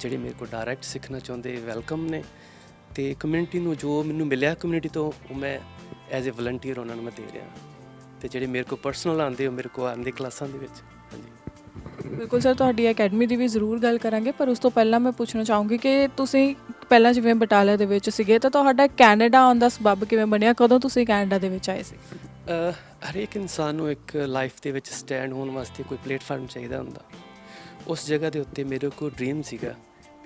ਜਿਹੜੇ ਮੇਰੇ ਕੋਲ ਡਾਇਰੈਕਟ ਸਿੱਖਣਾ ਚਾਹੁੰਦੇ ਵੈਲਕਮ ਨੇ। ਤੇ ਕਮਿਊਨਿਟੀ ਨੂੰ ਜੋ ਮੈਨੂੰ ਮਿਲਿਆ ਕਮਿਊਨਿਟੀ ਤੋਂ ਉਹ ਮੈਂ ਐਜ਼ ਅ ਵਲੰਟੀਅਰ ਉਹਨਾਂ ਨੂੰ ਮੈਂ ਦੇ ਰਿਹਾ। ਤੇ ਜਿਹੜੇ ਮੇਰੇ ਕੋਲ ਪਰਸਨਲ ਆਉਂਦੇ ਉਹ ਮੇਰੇ ਕੋਲ ਆਉਂਦੇ ਕਲਾਸਾਂ ਦੇ ਵਿੱਚ। ਹਾਂਜੀ। ਬਿਲਕੁਲ ਸਰ ਤੁਹਾਡੀ ਅਕੈਡਮੀ ਦੀ ਵੀ ਜ਼ਰੂਰ ਗੱਲ ਕਰਾਂਗੇ ਪਰ ਉਸ ਤੋਂ ਪਹਿਲਾਂ ਮੈਂ ਪੁੱਛਣਾ ਚਾਹੂੰਗੀ ਕਿ ਤੁਸੀਂ ਪਹਿਲਾਂ ਜਿਵੇਂ ਬਟਾਲਾ ਦੇ ਵਿੱਚ ਸੀਗੇ ਤਾਂ ਤੁਹਾਡਾ ਕੈਨੇਡਾ ਆਉਣ ਦਾ ਸਬਬ ਕਿਵੇਂ ਬਣਿਆ? ਕਦੋਂ ਤੁਸੀਂ ਕੈਨੇਡਾ ਦੇ ਵਿੱਚ ਆਏ ਸੀ? ਹਰੇਕ ਇਨਸਾਨ ਨੂੰ ਇੱਕ ਲਾਈਫ ਦੇ ਵਿੱਚ ਸਟੈਂਡ ਹੋਣ ਵਾਸਤੇ ਕੋਈ ਪਲੇਟਫਾਰਮ ਚਾਹੀਦਾ ਹੁੰਦਾ। ਉਸ ਜਗ੍ਹਾ ਦੇ ਉੱਤੇ ਮੇਰੇ ਕੋਲ ਡ੍ਰੀਮ ਸੀਗਾ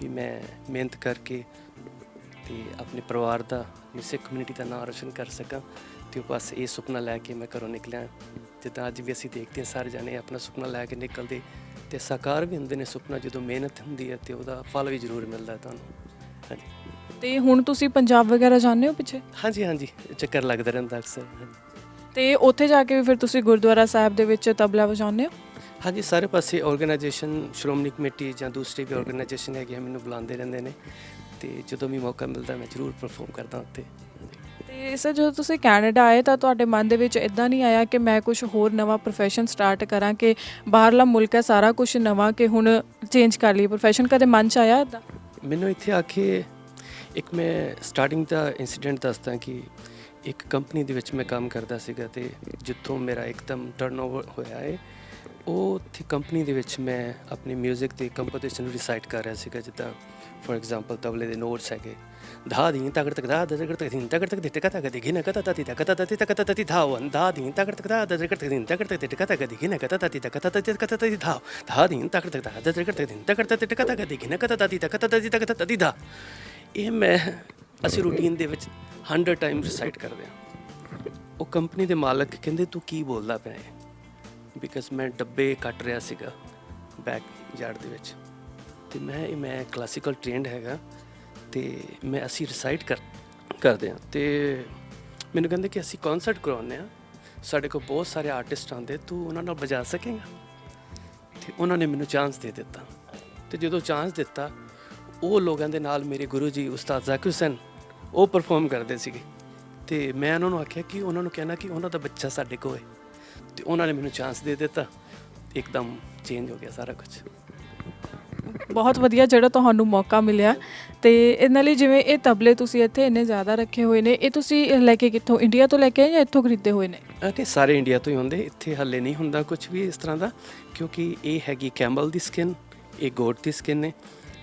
ਵੀ ਮੈਂ ਮਿਹਨਤ ਕਰਕੇ ਤੇ ਆਪਣੇ ਪਰਿਵਾਰ ਦਾ ਆਪਣੀ ਸਿੱਖ ਕਮਿਊਨਿਟੀ ਦਾ ਨਾਮ ਰੋਸ਼ਨ ਕਰ ਸਕਾਂ ਤੇ ਉਹ ਬਸ ਇਹ ਸੁਪਨਾ ਲੈ ਕੇ ਮੈਂ ਘਰੋਂ ਨਿਕਲਿਆ। ਜਿੱਦਾਂ ਅੱਜ ਵੀ ਅਸੀਂ ਦੇਖਦੇ ਹਾਂ ਸਾਰੇ ਜਾਣੇ ਆਪਣਾ ਸੁਪਨਾ ਲੈ ਕੇ ਨਿਕਲਦੇ ਤੇ ਸਾਕਾਰ ਵੀ ਹੁੰਦੇ ਨੇ ਸੁਪਨਾ ਜਦੋਂ ਮਿਹਨਤ ਹੁੰਦੀ ਹੈ ਤੇ ਉਹਦਾ ਫਲ ਵੀ ਜ਼ਰੂਰ ਮਿਲਦਾ ਹੈ ਤੁਹਾਨੂੰ। ਹਾਂਜੀ। ਤੇ ਹੁਣ ਤੁਸੀਂ ਪੰਜਾਬ ਵਗੈਰਾ ਜਾਂਦੇ ਹੋ ਪਿੱਛੇ? ਹਾਂਜੀ ਹਾਂਜੀ। ਚੱਕਰ ਲੱਗਦਾ ਰਹਿੰਦਾ ਅਕਸਰ। ਹਾਂਜੀ। ਤੇ ਉੱਥੇ ਜਾ ਕੇ ਵੀ ਫਿਰ ਤੁਸੀਂ ਗੁਰਦੁਆਰਾ ਸਾਹਿਬ ਦੇ ਵਿੱਚ ਤਬਲਾ ਵਜਾਉਂਦੇ ਹੋ? ਹਾਂਜੀ ਸਾਰੇ ਪਾਸੇ ਆਰਗੇਨਾਈਜੇਸ਼ਨ ਸ਼੍ਰੋਮਣੀ ਕਮੇਟੀ ਜਾਂ ਦੂਸਰੀ ਵੀ ਆਰਗੇਨਾਈਜੇਸ਼ਨ ਹੈਗੇ ਮੈਨੂੰ ਬੁਲਾਉਂਦੇ ਰਹਿੰਦੇ ਨੇ ਤੇ ਜਦੋਂ ਵੀ ਮੌਕਾ ਮਿਲਦਾ ਮੈਂ ਜ਼ਰੂਰ ਪਰਫਾਰਮ ਕਰਦਾ ਉੱਥੇ। ਤੇ ਸਰ ਜਦੋਂ ਤੁਸੀਂ ਕੈਨੇਡਾ ਆਏ ਤਾਂ ਤੁਹਾਡੇ ਮਨ ਦੇ ਵਿੱਚ ਇਦਾਂ ਨਹੀਂ ਆਇਆ ਕਿ ਮੈਂ ਕੁਝ ਹੋਰ ਨਵਾਂ profession ਸਟਾਰਟ ਕਰਾਂ ਕਿ ਬਾਹਰਲਾ ਮੁਲਕ ਹੈ ਸਾਰਾ ਕੁਝ ਨਵਾਂ ਕਿ ਹੁਣ ਚੇਂਜ ਕਰ ਲਈ profession? ਕਦੇ ਮਨ ਚ ਆਇਆ ਇਦਾਂ ਮੈਨੂੰ ਇੱਥੇ ਆ ਕੇ ਇੱਕ ਮੈਂ ਸਟਾਰਟਿੰਗ ਦਾ ਇਨਸੀਡੈਂਟ ਦੱਸਦਾ ਕਿ ਇੱਕ ਕੰਪਨੀ ਦੇ ਵਿੱਚ ਮੈਂ ਕੰਮ ਕਰਦਾ ਸੀਗਾ ਤੇ ਜਿੱਥੋਂ ਮੇਰਾ ਇੱਕਦਮ ਟਰਨਓਵਰ ਹੋਇਆ ਹੈ ਉਹ ਉੱਥੇ ਕੰਪਨੀ ਦੇ ਵਿੱਚ ਮੈਂ ਆਪਣੀ 뮤직 ਤੇ ਕੰਪੋਜੀਸ਼ਨ ਨੂੰ ਰਿਸਾਈਟ ਕਰ ਰਿਹਾ ਸੀਗਾ ਜਿੱਦਾਂ ਫੋਰ ਐਗਜ਼ਾਮਪਲ ਤਬਲੇ ਦੇ ਨੋਟਸ ਹੈਗੇ ਧਾ ਦੀ ਤਗੜ ਤਕ ਦਾ ਦਗੜ ਤਕ ਦਿਨ ਤਗੜ ਤਕ ਦਿੱਤੇ ਕਤਾ ਕਦੇ ਘਿਨ ਕਤਾ ਤਤੀ ਤਕ ਤਤੀ ਤਕ ਤਤੀ ਧਾ ਵਨ ਧਾ ਦੀ ਤਗੜ ਤਕ ਦਾ ਦਗੜ ਤਕ ਦਿਨ ਤਗੜ ਤਕ ਦਿੱਤੇ ਕਤਾ ਕਦੇ ਘਿਨ ਕਤਾ ਤਤੀ ਤਕ ਤਤੀ ਤਕ ਤਤੀ ਧਾ ਧਾ ਦੀ ਤਗੜ ਤਕ ਦਾ ਦਗੜ ਤਕ ਦਿਨ ਤਗੜ ਤਤੀ ਤਕ ਕਤਾ ਕਦੇ ਕਤਾ ਤਤੀ ਤਕ ਤਤੀ ਤਕ ਤਤੀ ਧਾ ਇਹ ਮੈਂ ਅਸੀਂ ਰੂਟੀਨ ਦੇ ਵਿੱਚ 100 ਟਾਈਮ ਰਿਸਾਈਟ ਕਰਦੇ ਹਾਂ। ਉਹ ਕੰਪਨੀ ਦੇ ਮਾਲਕ ਕਹਿੰਦੇ, ਤੂੰ ਕੀ ਬੋਲਦਾ ਪਿਆ ਹੈ ਬਿਕਾਜ਼ ਮੈਂ ਡੱਬੇ ਕੱਟ ਰਿਹਾ ਸੀਗਾ ਬੈਕ ਯਾਰਡ ਦੇ ਵਿੱਚ। ਤੇ ਮੈਂ ਇਹ ਮੈਂ ਕਲਾਸੀਕਲ ਟ੍ਰੇਨਡ ਹੈਗਾ ਤੇ ਮੈਂ ਅਸੀਂ ਰਿਸਾਈਟ ਕਰ, ਕਰਦੇ ਹਾਂ। ਤੇ ਮੈਨੂੰ ਕਹਿੰਦੇ ਕਿ ਅਸੀਂ ਕਨਸਰਟ ਕਰਾਉਂਦੇ ਆ ਸਾਡੇ ਕੋਲ ਬਹੁਤ ਸਾਰੇ ਆਰਟਿਸਟ ਆਉਂਦੇ, ਤੂੰ ਉਹਨਾਂ ਨਾਲ ਵਜਾ ਸਕੇਗਾ? ਤੇ ਉਹਨਾਂ ਨੇ ਮੈਨੂੰ ਚਾਂਸ ਦੇ ਦਿੱਤਾ। ਤੇ ਜਦੋਂ ਚਾਂਸ ਦਿੱਤਾ, ਉਹ ਲੋਕਾਂ ਦੇ ਨਾਲ ਮੇਰੇ ਗੁਰੂ ਜੀ, ਉਸਤਾਦ ਜ਼ਾਕਿਰ ਹੁਸੈਨ ਉਹ ਪਰਫਾਰਮ ਕਰਦੇ ਸੀਗੇ। ਤੇ ਮੈਂ ਉਹਨਾਂ ਨੂੰ ਆਖਿਆ ਕਿ ਉਹਨਾਂ ਨੂੰ ਕਹਿਣਾ ਕਿ ਉਹਨਾਂ ਦਾ ਬੱਚਾ ਸਾਡੇ ਕੋਲ ਹੈ। ਤੇ ਉਹਨਾਂ ਨੇ ਮੈਨੂੰ ਚਾਂਸ ਦੇ ਦਿੱਤਾ। ਇੱਕਦਮ ਚੇਂਜ ਹੋ ਗਿਆ ਸਾਰਾ ਕੁਝ ਬਹੁਤ ਵਧੀਆ ਜਿਹੜਾ ਤੁਹਾਨੂੰ ਮੌਕਾ ਮਿਲਿਆ। ਤੇ ਇਹਨਾਂ ਲਈ ਜਿਵੇਂ ਇਹ ਤਬਲੇ ਤੁਸੀਂ ਇੱਥੇ ਇੰਨੇ ਜ਼ਿਆਦਾ ਰੱਖੇ ਹੋਏ ਨੇ ਇਹ ਤੁਸੀਂ ਲੈ ਕੇ ਕਿੱਥੋਂ ਇੰਡੀਆ ਤੋਂ ਲੈ ਕੇ ਆਏ ਜਾਂ ਇੱਥੋਂ ਖਰੀਦੇ ਹੋਏ ਨੇ? ਅਤੇ ਸਾਰੇ ਇੰਡੀਆ ਤੋਂ ਹੀ ਹੁੰਦੇ। ਇੱਥੇ ਹੱਲੇ ਨਹੀਂ ਹੁੰਦਾ ਕੁਝ ਵੀ ਇਸ ਤਰ੍ਹਾਂ ਦਾ। ਕਿਉਂਕਿ ਇਹ ਹੈਗੀ ਕੈਮਲ ਦੀ ਸਕਿਨ ਇਹ ਗੋਟ ਦੀ ਸਕਿਨ ਹੈ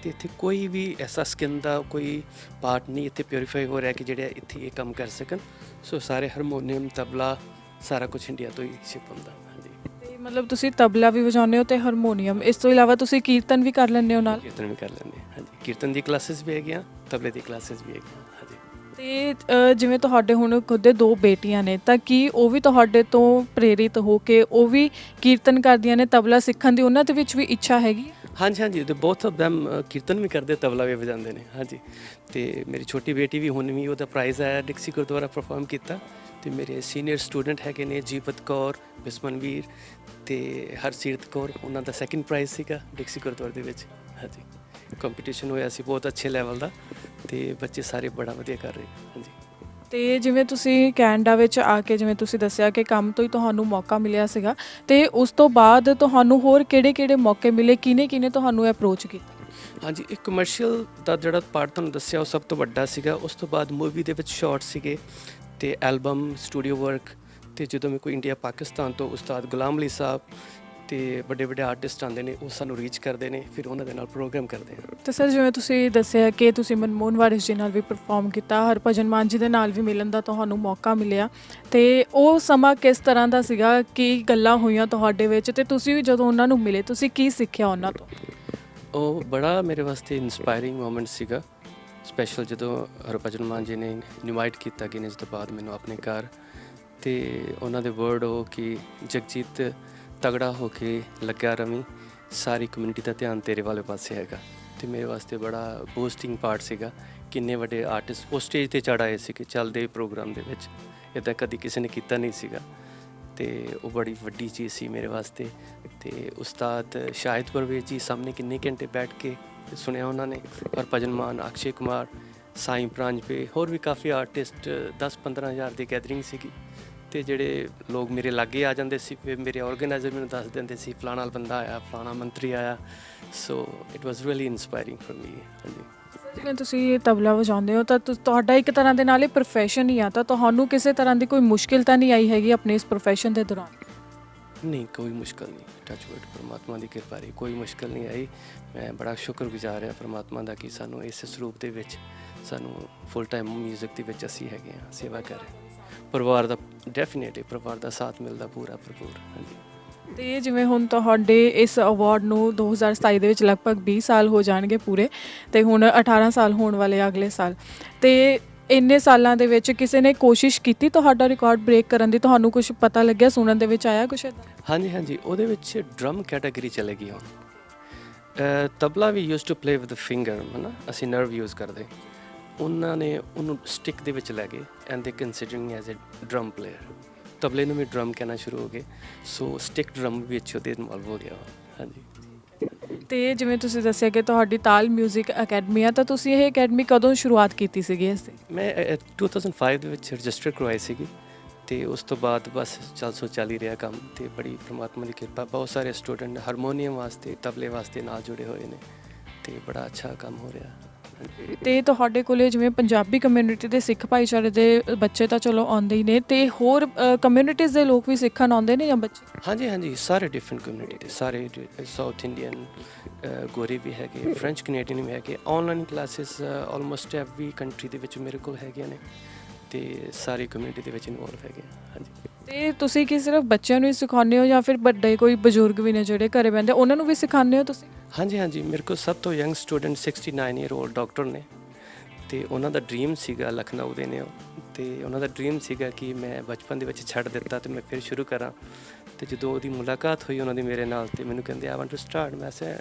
ਤੇ ਇੱਥੇ ਕੋਈ ਵੀ ਐਸਾ ਸਕਿਨ ਦਾ ਕੋਈ ਪਾਰਟ ਨਹੀਂ ਇੱਥੇ ਪਿਉਰੀਫਾਈ ਹੋ ਰਿਹਾ ਕਿ ਜਿਹੜੇ ਇੱਥੇ ਇਹ ਕੰਮ ਕਰ ਸਕਣ। ਸੋ ਸਾਰੇ ਹਾਰਮੋਨੀਅਮ ਤਬਲਾ ਸਾਰਾ ਕੁਝ ਇੰਡੀਆ ਤੋਂ ਹੀ ਸ਼ਿਪ ਹੁੰਦਾ। ਹਾਂਜੀ। ਮਤਲਬ ਤੁਸੀਂ ਤਬਲਾ ਵੀ ਵਜਾਉਂਦੇ ਹੋ ਤੇ ਹਾਰਮੋਨੀਅਮ ਇਸ ਤੋਂ ਇਲਾਵਾ ਤੁਸੀਂ ਕੀਰਤਨ ਵੀ ਕਰ ਲੈਂਦੇ ਹੋ ਨਾਲ? ਕੀਰਤਨ ਵੀ ਕਰ ਲੈਂਦੇ ਹਾਂਜੀ। ਕੀਰਤਨ ਦੀ ਕਲਾਸਿਸ ਵੀ ਹੈਗੀਆਂ ਤਬਲੇ ਦੀ ਕਲਾਸਿਸ ਵੀ ਹੈਗੀਆਂ ਹਾਂਜੀ। ਤੇ ਜਿਵੇਂ ਤੁਹਾਡੇ ਹੁਣ ਖੁਦ ਦੇ ਦੋ ਬੇਟੀਆਂ ਨੇ ਤਾਂ ਕੀ ਉਹ ਵੀ ਤੁਹਾਡੇ ਤੋਂ ਪ੍ਰੇਰਿਤ ਹੋ ਕੇ ਉਹ ਵੀ ਕੀਰਤਨ ਕਰਦੀਆਂ ਨੇ ਤਬਲਾ ਸਿੱਖਣ ਦੀ ਉਹਨਾਂ ਦੇ ਵਿੱਚ ਵੀ ਇੱਛਾ ਹੈਗੀ? ਹਾਂਜੀ ਹਾਂਜੀ, ਤੇ ਬਹੁਤ ਆਫ them ਕੀਰਤਨ ਵੀ ਕਰਦੇ, ਤਬਲਾ ਵੀ ਵਜਾਉਂਦੇ ਨੇ, ਹਾਂਜੀ। ਤੇ ਮੇਰੀ ਛੋਟੀ ਬੇਟੀ ਵੀ ਹੁਣ ਵੀ ਉਹਦਾ ਪ੍ਰਾਈਜ਼ ਆਇਆ ਡਿਕਸੀ ਗੁਰਦੁਆਰਾ ਪਰਫਾਰਮ ਕੀਤਾ। ਤੇ ਮੇਰੇ ਸੀਨੀਅਰ ਸਟੂਡੈਂਟ ਹੈਗੇ ਨੇ ਜੀਵਤ ਕੌਰ, ਬਿਸਮਨਵੀਰ ਤੇ ਹਰਸੀਰਤ ਕੌਰ, ਉਹਨਾਂ ਦਾ ਸੈਕਿੰਡ ਪ੍ਰਾਈਜ਼ ਸੀਗਾ ਡਿਕਸੀ ਗੁਰਦੁਆਰੇ ਦੇ ਵਿੱਚ, ਹਾਂਜੀ। ਕੰਪੀਟੀਸ਼ਨ ਹੋਇਆ ਸੀ ਬਹੁਤ ਅੱਛੇ ਲੈਵਲ ਦਾ ਤੇ ਬੱਚੇ ਸਾਰੇ ਬੜਾ ਵਧੀਆ ਕਰ ਰਹੇ, ਹਾਂਜੀ। ਤੇ ਜਿਵੇਂ ਤੁਸੀਂ ਕੈਨੇਡਾ ਵਿੱਚ ਆ ਕੇ ਜਿਵੇਂ ਤੁਸੀਂ ਦੱਸਿਆ ਕਿ ਕੰਮ ਤੋਂ ਹੀ ਤੁਹਾਨੂੰ ਮੌਕਾ ਮਿਲਿਆ ਸੀਗਾ, ਤੇ ਉਸ ਤੋਂ ਬਾਅਦ ਤੁਹਾਨੂੰ ਹੋਰ ਕਿਹੜੇ-ਕਿਹੜੇ ਮੌਕੇ ਮਿਲੇ ਕਿਨੇ-ਕਿਨੇ ਤੁਹਾਨੂੰ ਅਪਰੋਚ ਕੀਤਾ? ਹਾਂਜੀ, ਇੱਕ ਕਮਰਸ਼ੀਅਲ ਦਾ ਜਿਹੜਾ ਪਾਰਟ ਤੁਹਾਨੂੰ ਦੱਸਿਆ ਉਹ ਸਭ ਤੋਂ ਵੱਡਾ ਸੀਗਾ, ਉਸ ਤੋਂ ਬਾਅਦ ਮੂਵੀ ਦੇ ਵਿੱਚ ਸ਼ਾਰਟ ਸੀਗੇ, ਤੇ ਐਲਬਮ ਸਟੂਡੀਓ ਵਰਕ ਤੇ ਜਦੋਂ ਮੈਂ ਕੋਈ ਇੰਡੀਆ ਪਾਕਿਸਤਾਨ ਤੋਂ ਉਸਤਾਦ ਗੁਲਾਮ ਅਲੀ ਸਾਹਿਬ ਤੇ ਵੱਡੇ ਵੱਡੇ ਆਰਟਿਸਟ ਆਉਂਦੇ ਨੇ ਉਹ ਸਾਨੂੰ ਰੀਚ ਕਰਦੇ ਨੇ ਫਿਰ ਉਹਨਾਂ ਦੇ ਨਾਲ ਪ੍ਰੋਗਰਾਮ ਕਰਦੇ ਹਾਂ ਤੇ ਸਰ ਜਿਵੇਂ ਤੁਸੀਂ ਦੱਸਿਆ ਕਿ ਤੁਸੀਂ ਮਨਮੋਹਨ ਵਾਰਿਸ ਜੀ ਨਾਲ ਵੀ ਪਰਫਾਰਮ ਕੀਤਾ ਹਰਭਜਨ ਮਾਨ ਜੀ ਦੇ ਨਾਲ ਵੀ ਮਿਲਣ ਦਾ ਤੁਹਾਨੂੰ ਮੌਕਾ ਮਿਲਿਆ ਤੇ ਉਹ ਸਮਾਂ ਕਿਸ ਤਰ੍ਹਾਂ ਦਾ ਸੀਗਾ ਕੀ ਗੱਲਾਂ ਹੋਈਆਂ ਤੁਹਾਡੇ ਵਿੱਚ ਤੇ ਤੁਸੀਂ ਵੀ ਜਦੋਂ ਉਹਨਾਂ ਨੂੰ ਮਿਲੇ ਤੁਸੀਂ ਕੀ ਸਿੱਖਿਆ ਉਹਨਾਂ ਤੋਂ? ਉਹ ਬੜਾ ਮੇਰੇ ਵਾਸਤੇ ਇਨਸਪਾਇਰਿੰਗ ਮੂਮੈਂਟ ਸੀਗਾ। ਸਪੈਸ਼ਲ ਜਦੋਂ ਹਰਭਜਨ ਮਾਨ ਜੀ ਨੇ ਇਨਵਾਈਟ ਕੀਤਾ ਗਿਨੇਸ ਤੋਂ ਬਾਅਦ ਮੈਨੂੰ ਆਪਣੇ ਘਰ ਤੇ ਉਹਨਾਂ ਦੇ ਵਰਡ ਉਹ ਕਿ ਜਗਜੀਤ ਤਗੜਾ ਹੋ ਕੇ ਲੱਗਿਆ ਰਵੀ, ਸਾਰੀ ਕਮਿਊਨਿਟੀ ਦਾ ਧਿਆਨ ਤੇਰੇ ਵਾਲੇ ਪਾਸੇ ਹੈਗਾ। ਤੇ ਮੇਰੇ ਵਾਸਤੇ ਬੜਾ ਬੂਸਟਿੰਗ ਪਾਰਟ ਸੀਗਾ। ਕਿੰਨੇ ਵੱਡੇ ਆਰਟਿਸਟ ਉਸ ਸਟੇਜ ਤੇ ਚੜ ਆਏ ਸੀ ਕਿ ਚੱਲਦੇ ਪ੍ਰੋਗਰਾਮ ਦੇ ਵਿੱਚ। ਇਦਾਂ ਕਦੀ ਕਿਸੇ ਨੇ ਕੀਤਾ ਨਹੀਂ ਸੀਗਾ। ਤੇ ਉਹ ਬੜੀ ਵੱਡੀ ਚੀਜ਼ ਸੀ ਮੇਰੇ ਵਾਸਤੇ। ਤੇ ਉਸਤਾਦ ਸ਼ਾਹਿਦ ਪਰਵੇਜ਼ ਜੀ ਸਾਹਮਣੇ ਕਿੰਨੇ ਘੰਟੇ ਬੈਠ ਕੇ ਸੁਣਿਆ ਉਹਨਾਂ ਨੇ। ਔਰ ਭਜਨ ਮਾਨ, ਅਕਸ਼ੇ ਕੁਮਾਰ, ਸਾਈਂ ਪ੍ਰਾਂਜਪੇ, ਹੋਰ ਵੀ ਕਾਫੀ ਆਰਟਿਸਟ 10-15 ਹਜ਼ਾਰ ਦੀ ਗੈਦਰਿੰਗ ਸੀਗੀ। ਤੇ ਜਿਹੜੇ ਲੋਕ ਮੇਰੇ ਲਾਗੇ ਆ ਜਾਂਦੇ ਸੀ ਫਿਰ ਮੇਰੇ ਆਰਗੇਨਾਈਜ਼ਰ ਮੈਨੂੰ ਦੱਸ ਦਿੰਦੇ ਸੀ ਫਲਾਣਾ ਬੰਦਾ ਆਇਆ ਫਲਾਣਾ ਮੰਤਰੀ ਆਇਆ। So it was really inspiring for me ਹਾਂਜੀ। ਜਿਵੇਂ ਤੁਸੀਂ ਤਬਲਾ ਵਜਾਉਂਦੇ ਹੋ ਤਾਂ ਤੁਹਾਡਾ ਇੱਕ ਤਰ੍ਹਾਂ ਦੇ ਨਾਲ ਇਹ profession ਹੀ ਆ ਤਾਂ ਤੁਹਾਨੂੰ ਕਿਸੇ ਤਰ੍ਹਾਂ ਦੀ ਕੋਈ ਮੁਸ਼ਕਿਲ ਤਾਂ ਨਹੀਂ ਆਈ ਹੈਗੀ ਆਪਣੇ ਇਸ profession ਦੇ ਦੌਰਾਨ? ਨਹੀਂ ਕੋਈ ਮੁਸ਼ਕਿਲ ਨਹੀਂ। ਟੱਚ ਵੁੱਡ ਪਰਮਾਤਮਾ ਦੀ ਕਿਰਪਾ ਰਹੀ ਕੋਈ ਮੁਸ਼ਕਿਲ ਨਹੀਂ ਆਈ। ਮੈਂ ਬੜਾ ਸ਼ੁਕਰਗੁਜ਼ਾਰ ਹਾਂ ਪਰਮਾਤਮਾ ਦਾ ਕਿ ਸਾਨੂੰ ਇਸ ਸਰੂਪ ਦੇ ਵਿੱਚ ਸਾਨੂੰ ਫੁੱਲ ਟਾਈਮ ਮਿਊਜ਼ਿਕ ਦੇ ਵਿੱਚ ਅਸੀਂ ਹੈਗੇ ਹਾਂ ਸੇਵਾ ਕਰ ਰਹੇ ਪਰਿਵਾਰ ਦਾ ਡੈਫੀਨਿਟਲੀ ਪਰਿਵਾਰ ਦਾ ਸਾਥ ਮਿਲਦਾ ਪੂਰਾ ਭਰਪੂਰ ਹਾਂਜੀ। ਤੇ ਜਿਵੇਂ ਹੁਣ ਤੁਹਾਡੇ ਇਸ ਅਵਾਰਡ ਨੂੰ 2027 ਦੇ ਵਿੱਚ ਲਗਭਗ 20 ਸਾਲ ਹੋ ਜਾਣਗੇ ਪੂਰੇ ਤੇ ਹੁਣ 18 ਸਾਲ ਹੋਣ ਵਾਲੇ ਅਗਲੇ ਸਾਲ। ਤੇ ਇੰਨੇ ਸਾਲਾਂ ਦੇ ਵਿੱਚ ਕਿਸੇ ਨੇ ਕੋਸ਼ਿਸ਼ ਕੀਤੀ ਤੁਹਾਡਾ ਰਿਕਾਰਡ ਬ੍ਰੇਕ ਕਰਨ ਦੀ? ਤੁਹਾਨੂੰ ਕੁਝ ਪਤਾ ਲੱਗਿਆ ਸੁਣਨ ਦੇ ਵਿੱਚ ਆਇਆ ਕੁਝ ਹਾਂਜੀ ਹਾਂਜੀ। ਉਹਦੇ ਵਿੱਚ ਡਰਮ ਕੈਟਾਗਰੀ ਚਲੇਗੀ ਹੁਣ। ਅਹ ਤਬਲਾ ਵੀ used to play with finger ਹਨਾ? ਅਸੀਂ ਨਰਵ ਯੂਜ਼ ਕਰਦੇ। ਉਹਨਾਂ ਨੇ ਉਹਨੂੰ ਸਟਿਕ ਦੇ ਵਿੱਚ ਲੈ ਗਏ and they considering as a drum player ਤਬਲੇ ਨੂੰ ਵੀ ਡਰਮ ਕਹਿਣਾ ਸ਼ੁਰੂ ਹੋ ਗਏ। ਸੋ ਸਟਿਕ ਡਰਮ ਵਿੱਚ ਉਹਦੇ ਇਨਵੋਲਵ ਹੋ ਗਿਆ ਹਾਂਜੀ। ਤੇ ਜਿਵੇਂ ਤੁਸੀਂ ਦੱਸਿਆ ਕਿ ਤੁਹਾਡੀ ਤਾਲ 뮤직 ਅਕੈਡਮੀ ਆ ਤਾਂ ਤੁਸੀਂ ਇਹ ਅਕੈਡਮੀ ਕਦੋਂ ਸ਼ੁਰੂਆਤ ਕੀਤੀ ਸੀਗੀ ਇਸ ਦੀ ਮੈਂ ਅਹ, ਅਹ, 2005 ਦੇ ਵਿੱਚ ਰਜਿਸਟਰ ਕਰਵਾਈ ਸੀਗੀ। ਤੇ ਉਸ ਤੋਂ ਬਾਅਦ ਬਸ ਚੱਲ ਸੋ ਚੱਲ ਹੀ ਰਿਹਾ ਕੰਮ ਤੇ ਬੜੀ ਪ੍ਰਮਾਤਮਾ ਦੀ ਕਿਰਪਾ ਬਹੁਤ ਸਾਰੇ ਸਟੂਡੈਂਟ ਹਾਰਮੋਨੀਅਮ ਵਾਸਤੇ ਤਬਲੇ ਵਾਸਤੇ ਨਾਲ ਜੁੜੇ ਹੋਏ ਨੇ। ਤੇ ਬੜਾ ਅੱਛਾ ਕੰਮ ਹੋ ਰਿਹਾ। ਤੇ ਤੁਹਾਡੇ ਕੋਲੇ ਜਿਵੇਂ ਪੰਜਾਬੀ ਕਮਿਊਨਿਟੀ ਦੇ ਸਿੱਖ ਭਾਈਚਾਰੇ ਦੇ ਬੱਚੇ ਤਾਂ ਚਲੋ ਆਉਂਦੇ ਹੀ ਨੇ, ਤੇ ਹੋਰ ਕਮਿਊਨਿਟੀਜ਼ ਦੇ ਲੋਕ ਵੀ ਸਿੱਖਣ ਆਉਂਦੇ ਨੇ ਜਾਂ ਬੱਚੇ ਹਾਂਜੀ ਹਾਂਜੀ, ਸਾਰੇ ਡਿਫਰੈਂਟ ਕਮਿਊਨਿਟੀ ਦੇ, ਸਾਰੇ ਸਾਊਥ ਇੰਡੀਅਨ ਗੋਰੀ ਵੀ ਹੈਗੇ ਫ੍ਰੈਂਚ ਕੈਨੇਡੀਅਨ ਵੀ ਹੈਗੇ online classes almost every country ਦੇ ਵਿੱਚ ਮੇਰੇ ਕੋਲ ਹੈਗੀਆਂ ਨੇ, ਤੇ ਸਾਰੀ ਕਮਿਊਨਿਟੀ ਦੇ ਵਿੱਚ ਇਨਵੋਲਵ ਹੈਗੇ ਆ। ਹਾਂਜੀ ਤੇ ਤੁਸੀਂ ਕੀ ਸਿਰਫ ਬੱਚਿਆਂ ਨੂੰ ਹੀ ਸਿਖਾਉਂਦੇ ਹੋ ਜਾਂ ਫਿਰ ਵੱਡੇ ਕੋਈ ਬਜ਼ੁਰਗ ਵੀ ਨੇ ਜਿਹੜੇ ਘਰੇ ਬੈਠੇ ਉਹਨਾਂ ਨੂੰ ਵੀ ਸਿਖਾਉਂਦੇ ਹੋ ਤੁਸੀਂ? ਹਾਂਜੀ ਹਾਂਜੀ, ਮੇਰੇ ਕੋਲ ਸਭ ਤੋਂ young student 69 year old doctor ਨੇ ਤੇ ਉਹਨਾਂ ਦਾ ਡ੍ਰੀਮ ਸੀਗਾ ਲਖਨਊ ਦੇ ਨੇ ਤੇ ਉਹਨਾਂ ਦਾ ਡ੍ਰੀਮ ਸੀਗਾ ਕਿ ਮੈਂ ਬਚਪਨ ਦੇ ਵਿੱਚ ਛੱਡ ਦਿੱਤਾ ਤੇ ਮੈਂ ਫਿਰ ਸ਼ੁਰੂ ਕਰਾਂ ਤੇ ਜਦੋਂ ਉਹਦੀ ਮੁਲਾਕਾਤ ਹੋਈ ਉਹਨਾਂ ਦੀ ਮੇਰੇ ਨਾਲ ਤੇ ਮੈਨੂੰ ਕਹਿੰਦੇ ਆ ਵਾਂਟ ਟੂ ਸਟਾਰਟ ਮੈਂ ਸੇ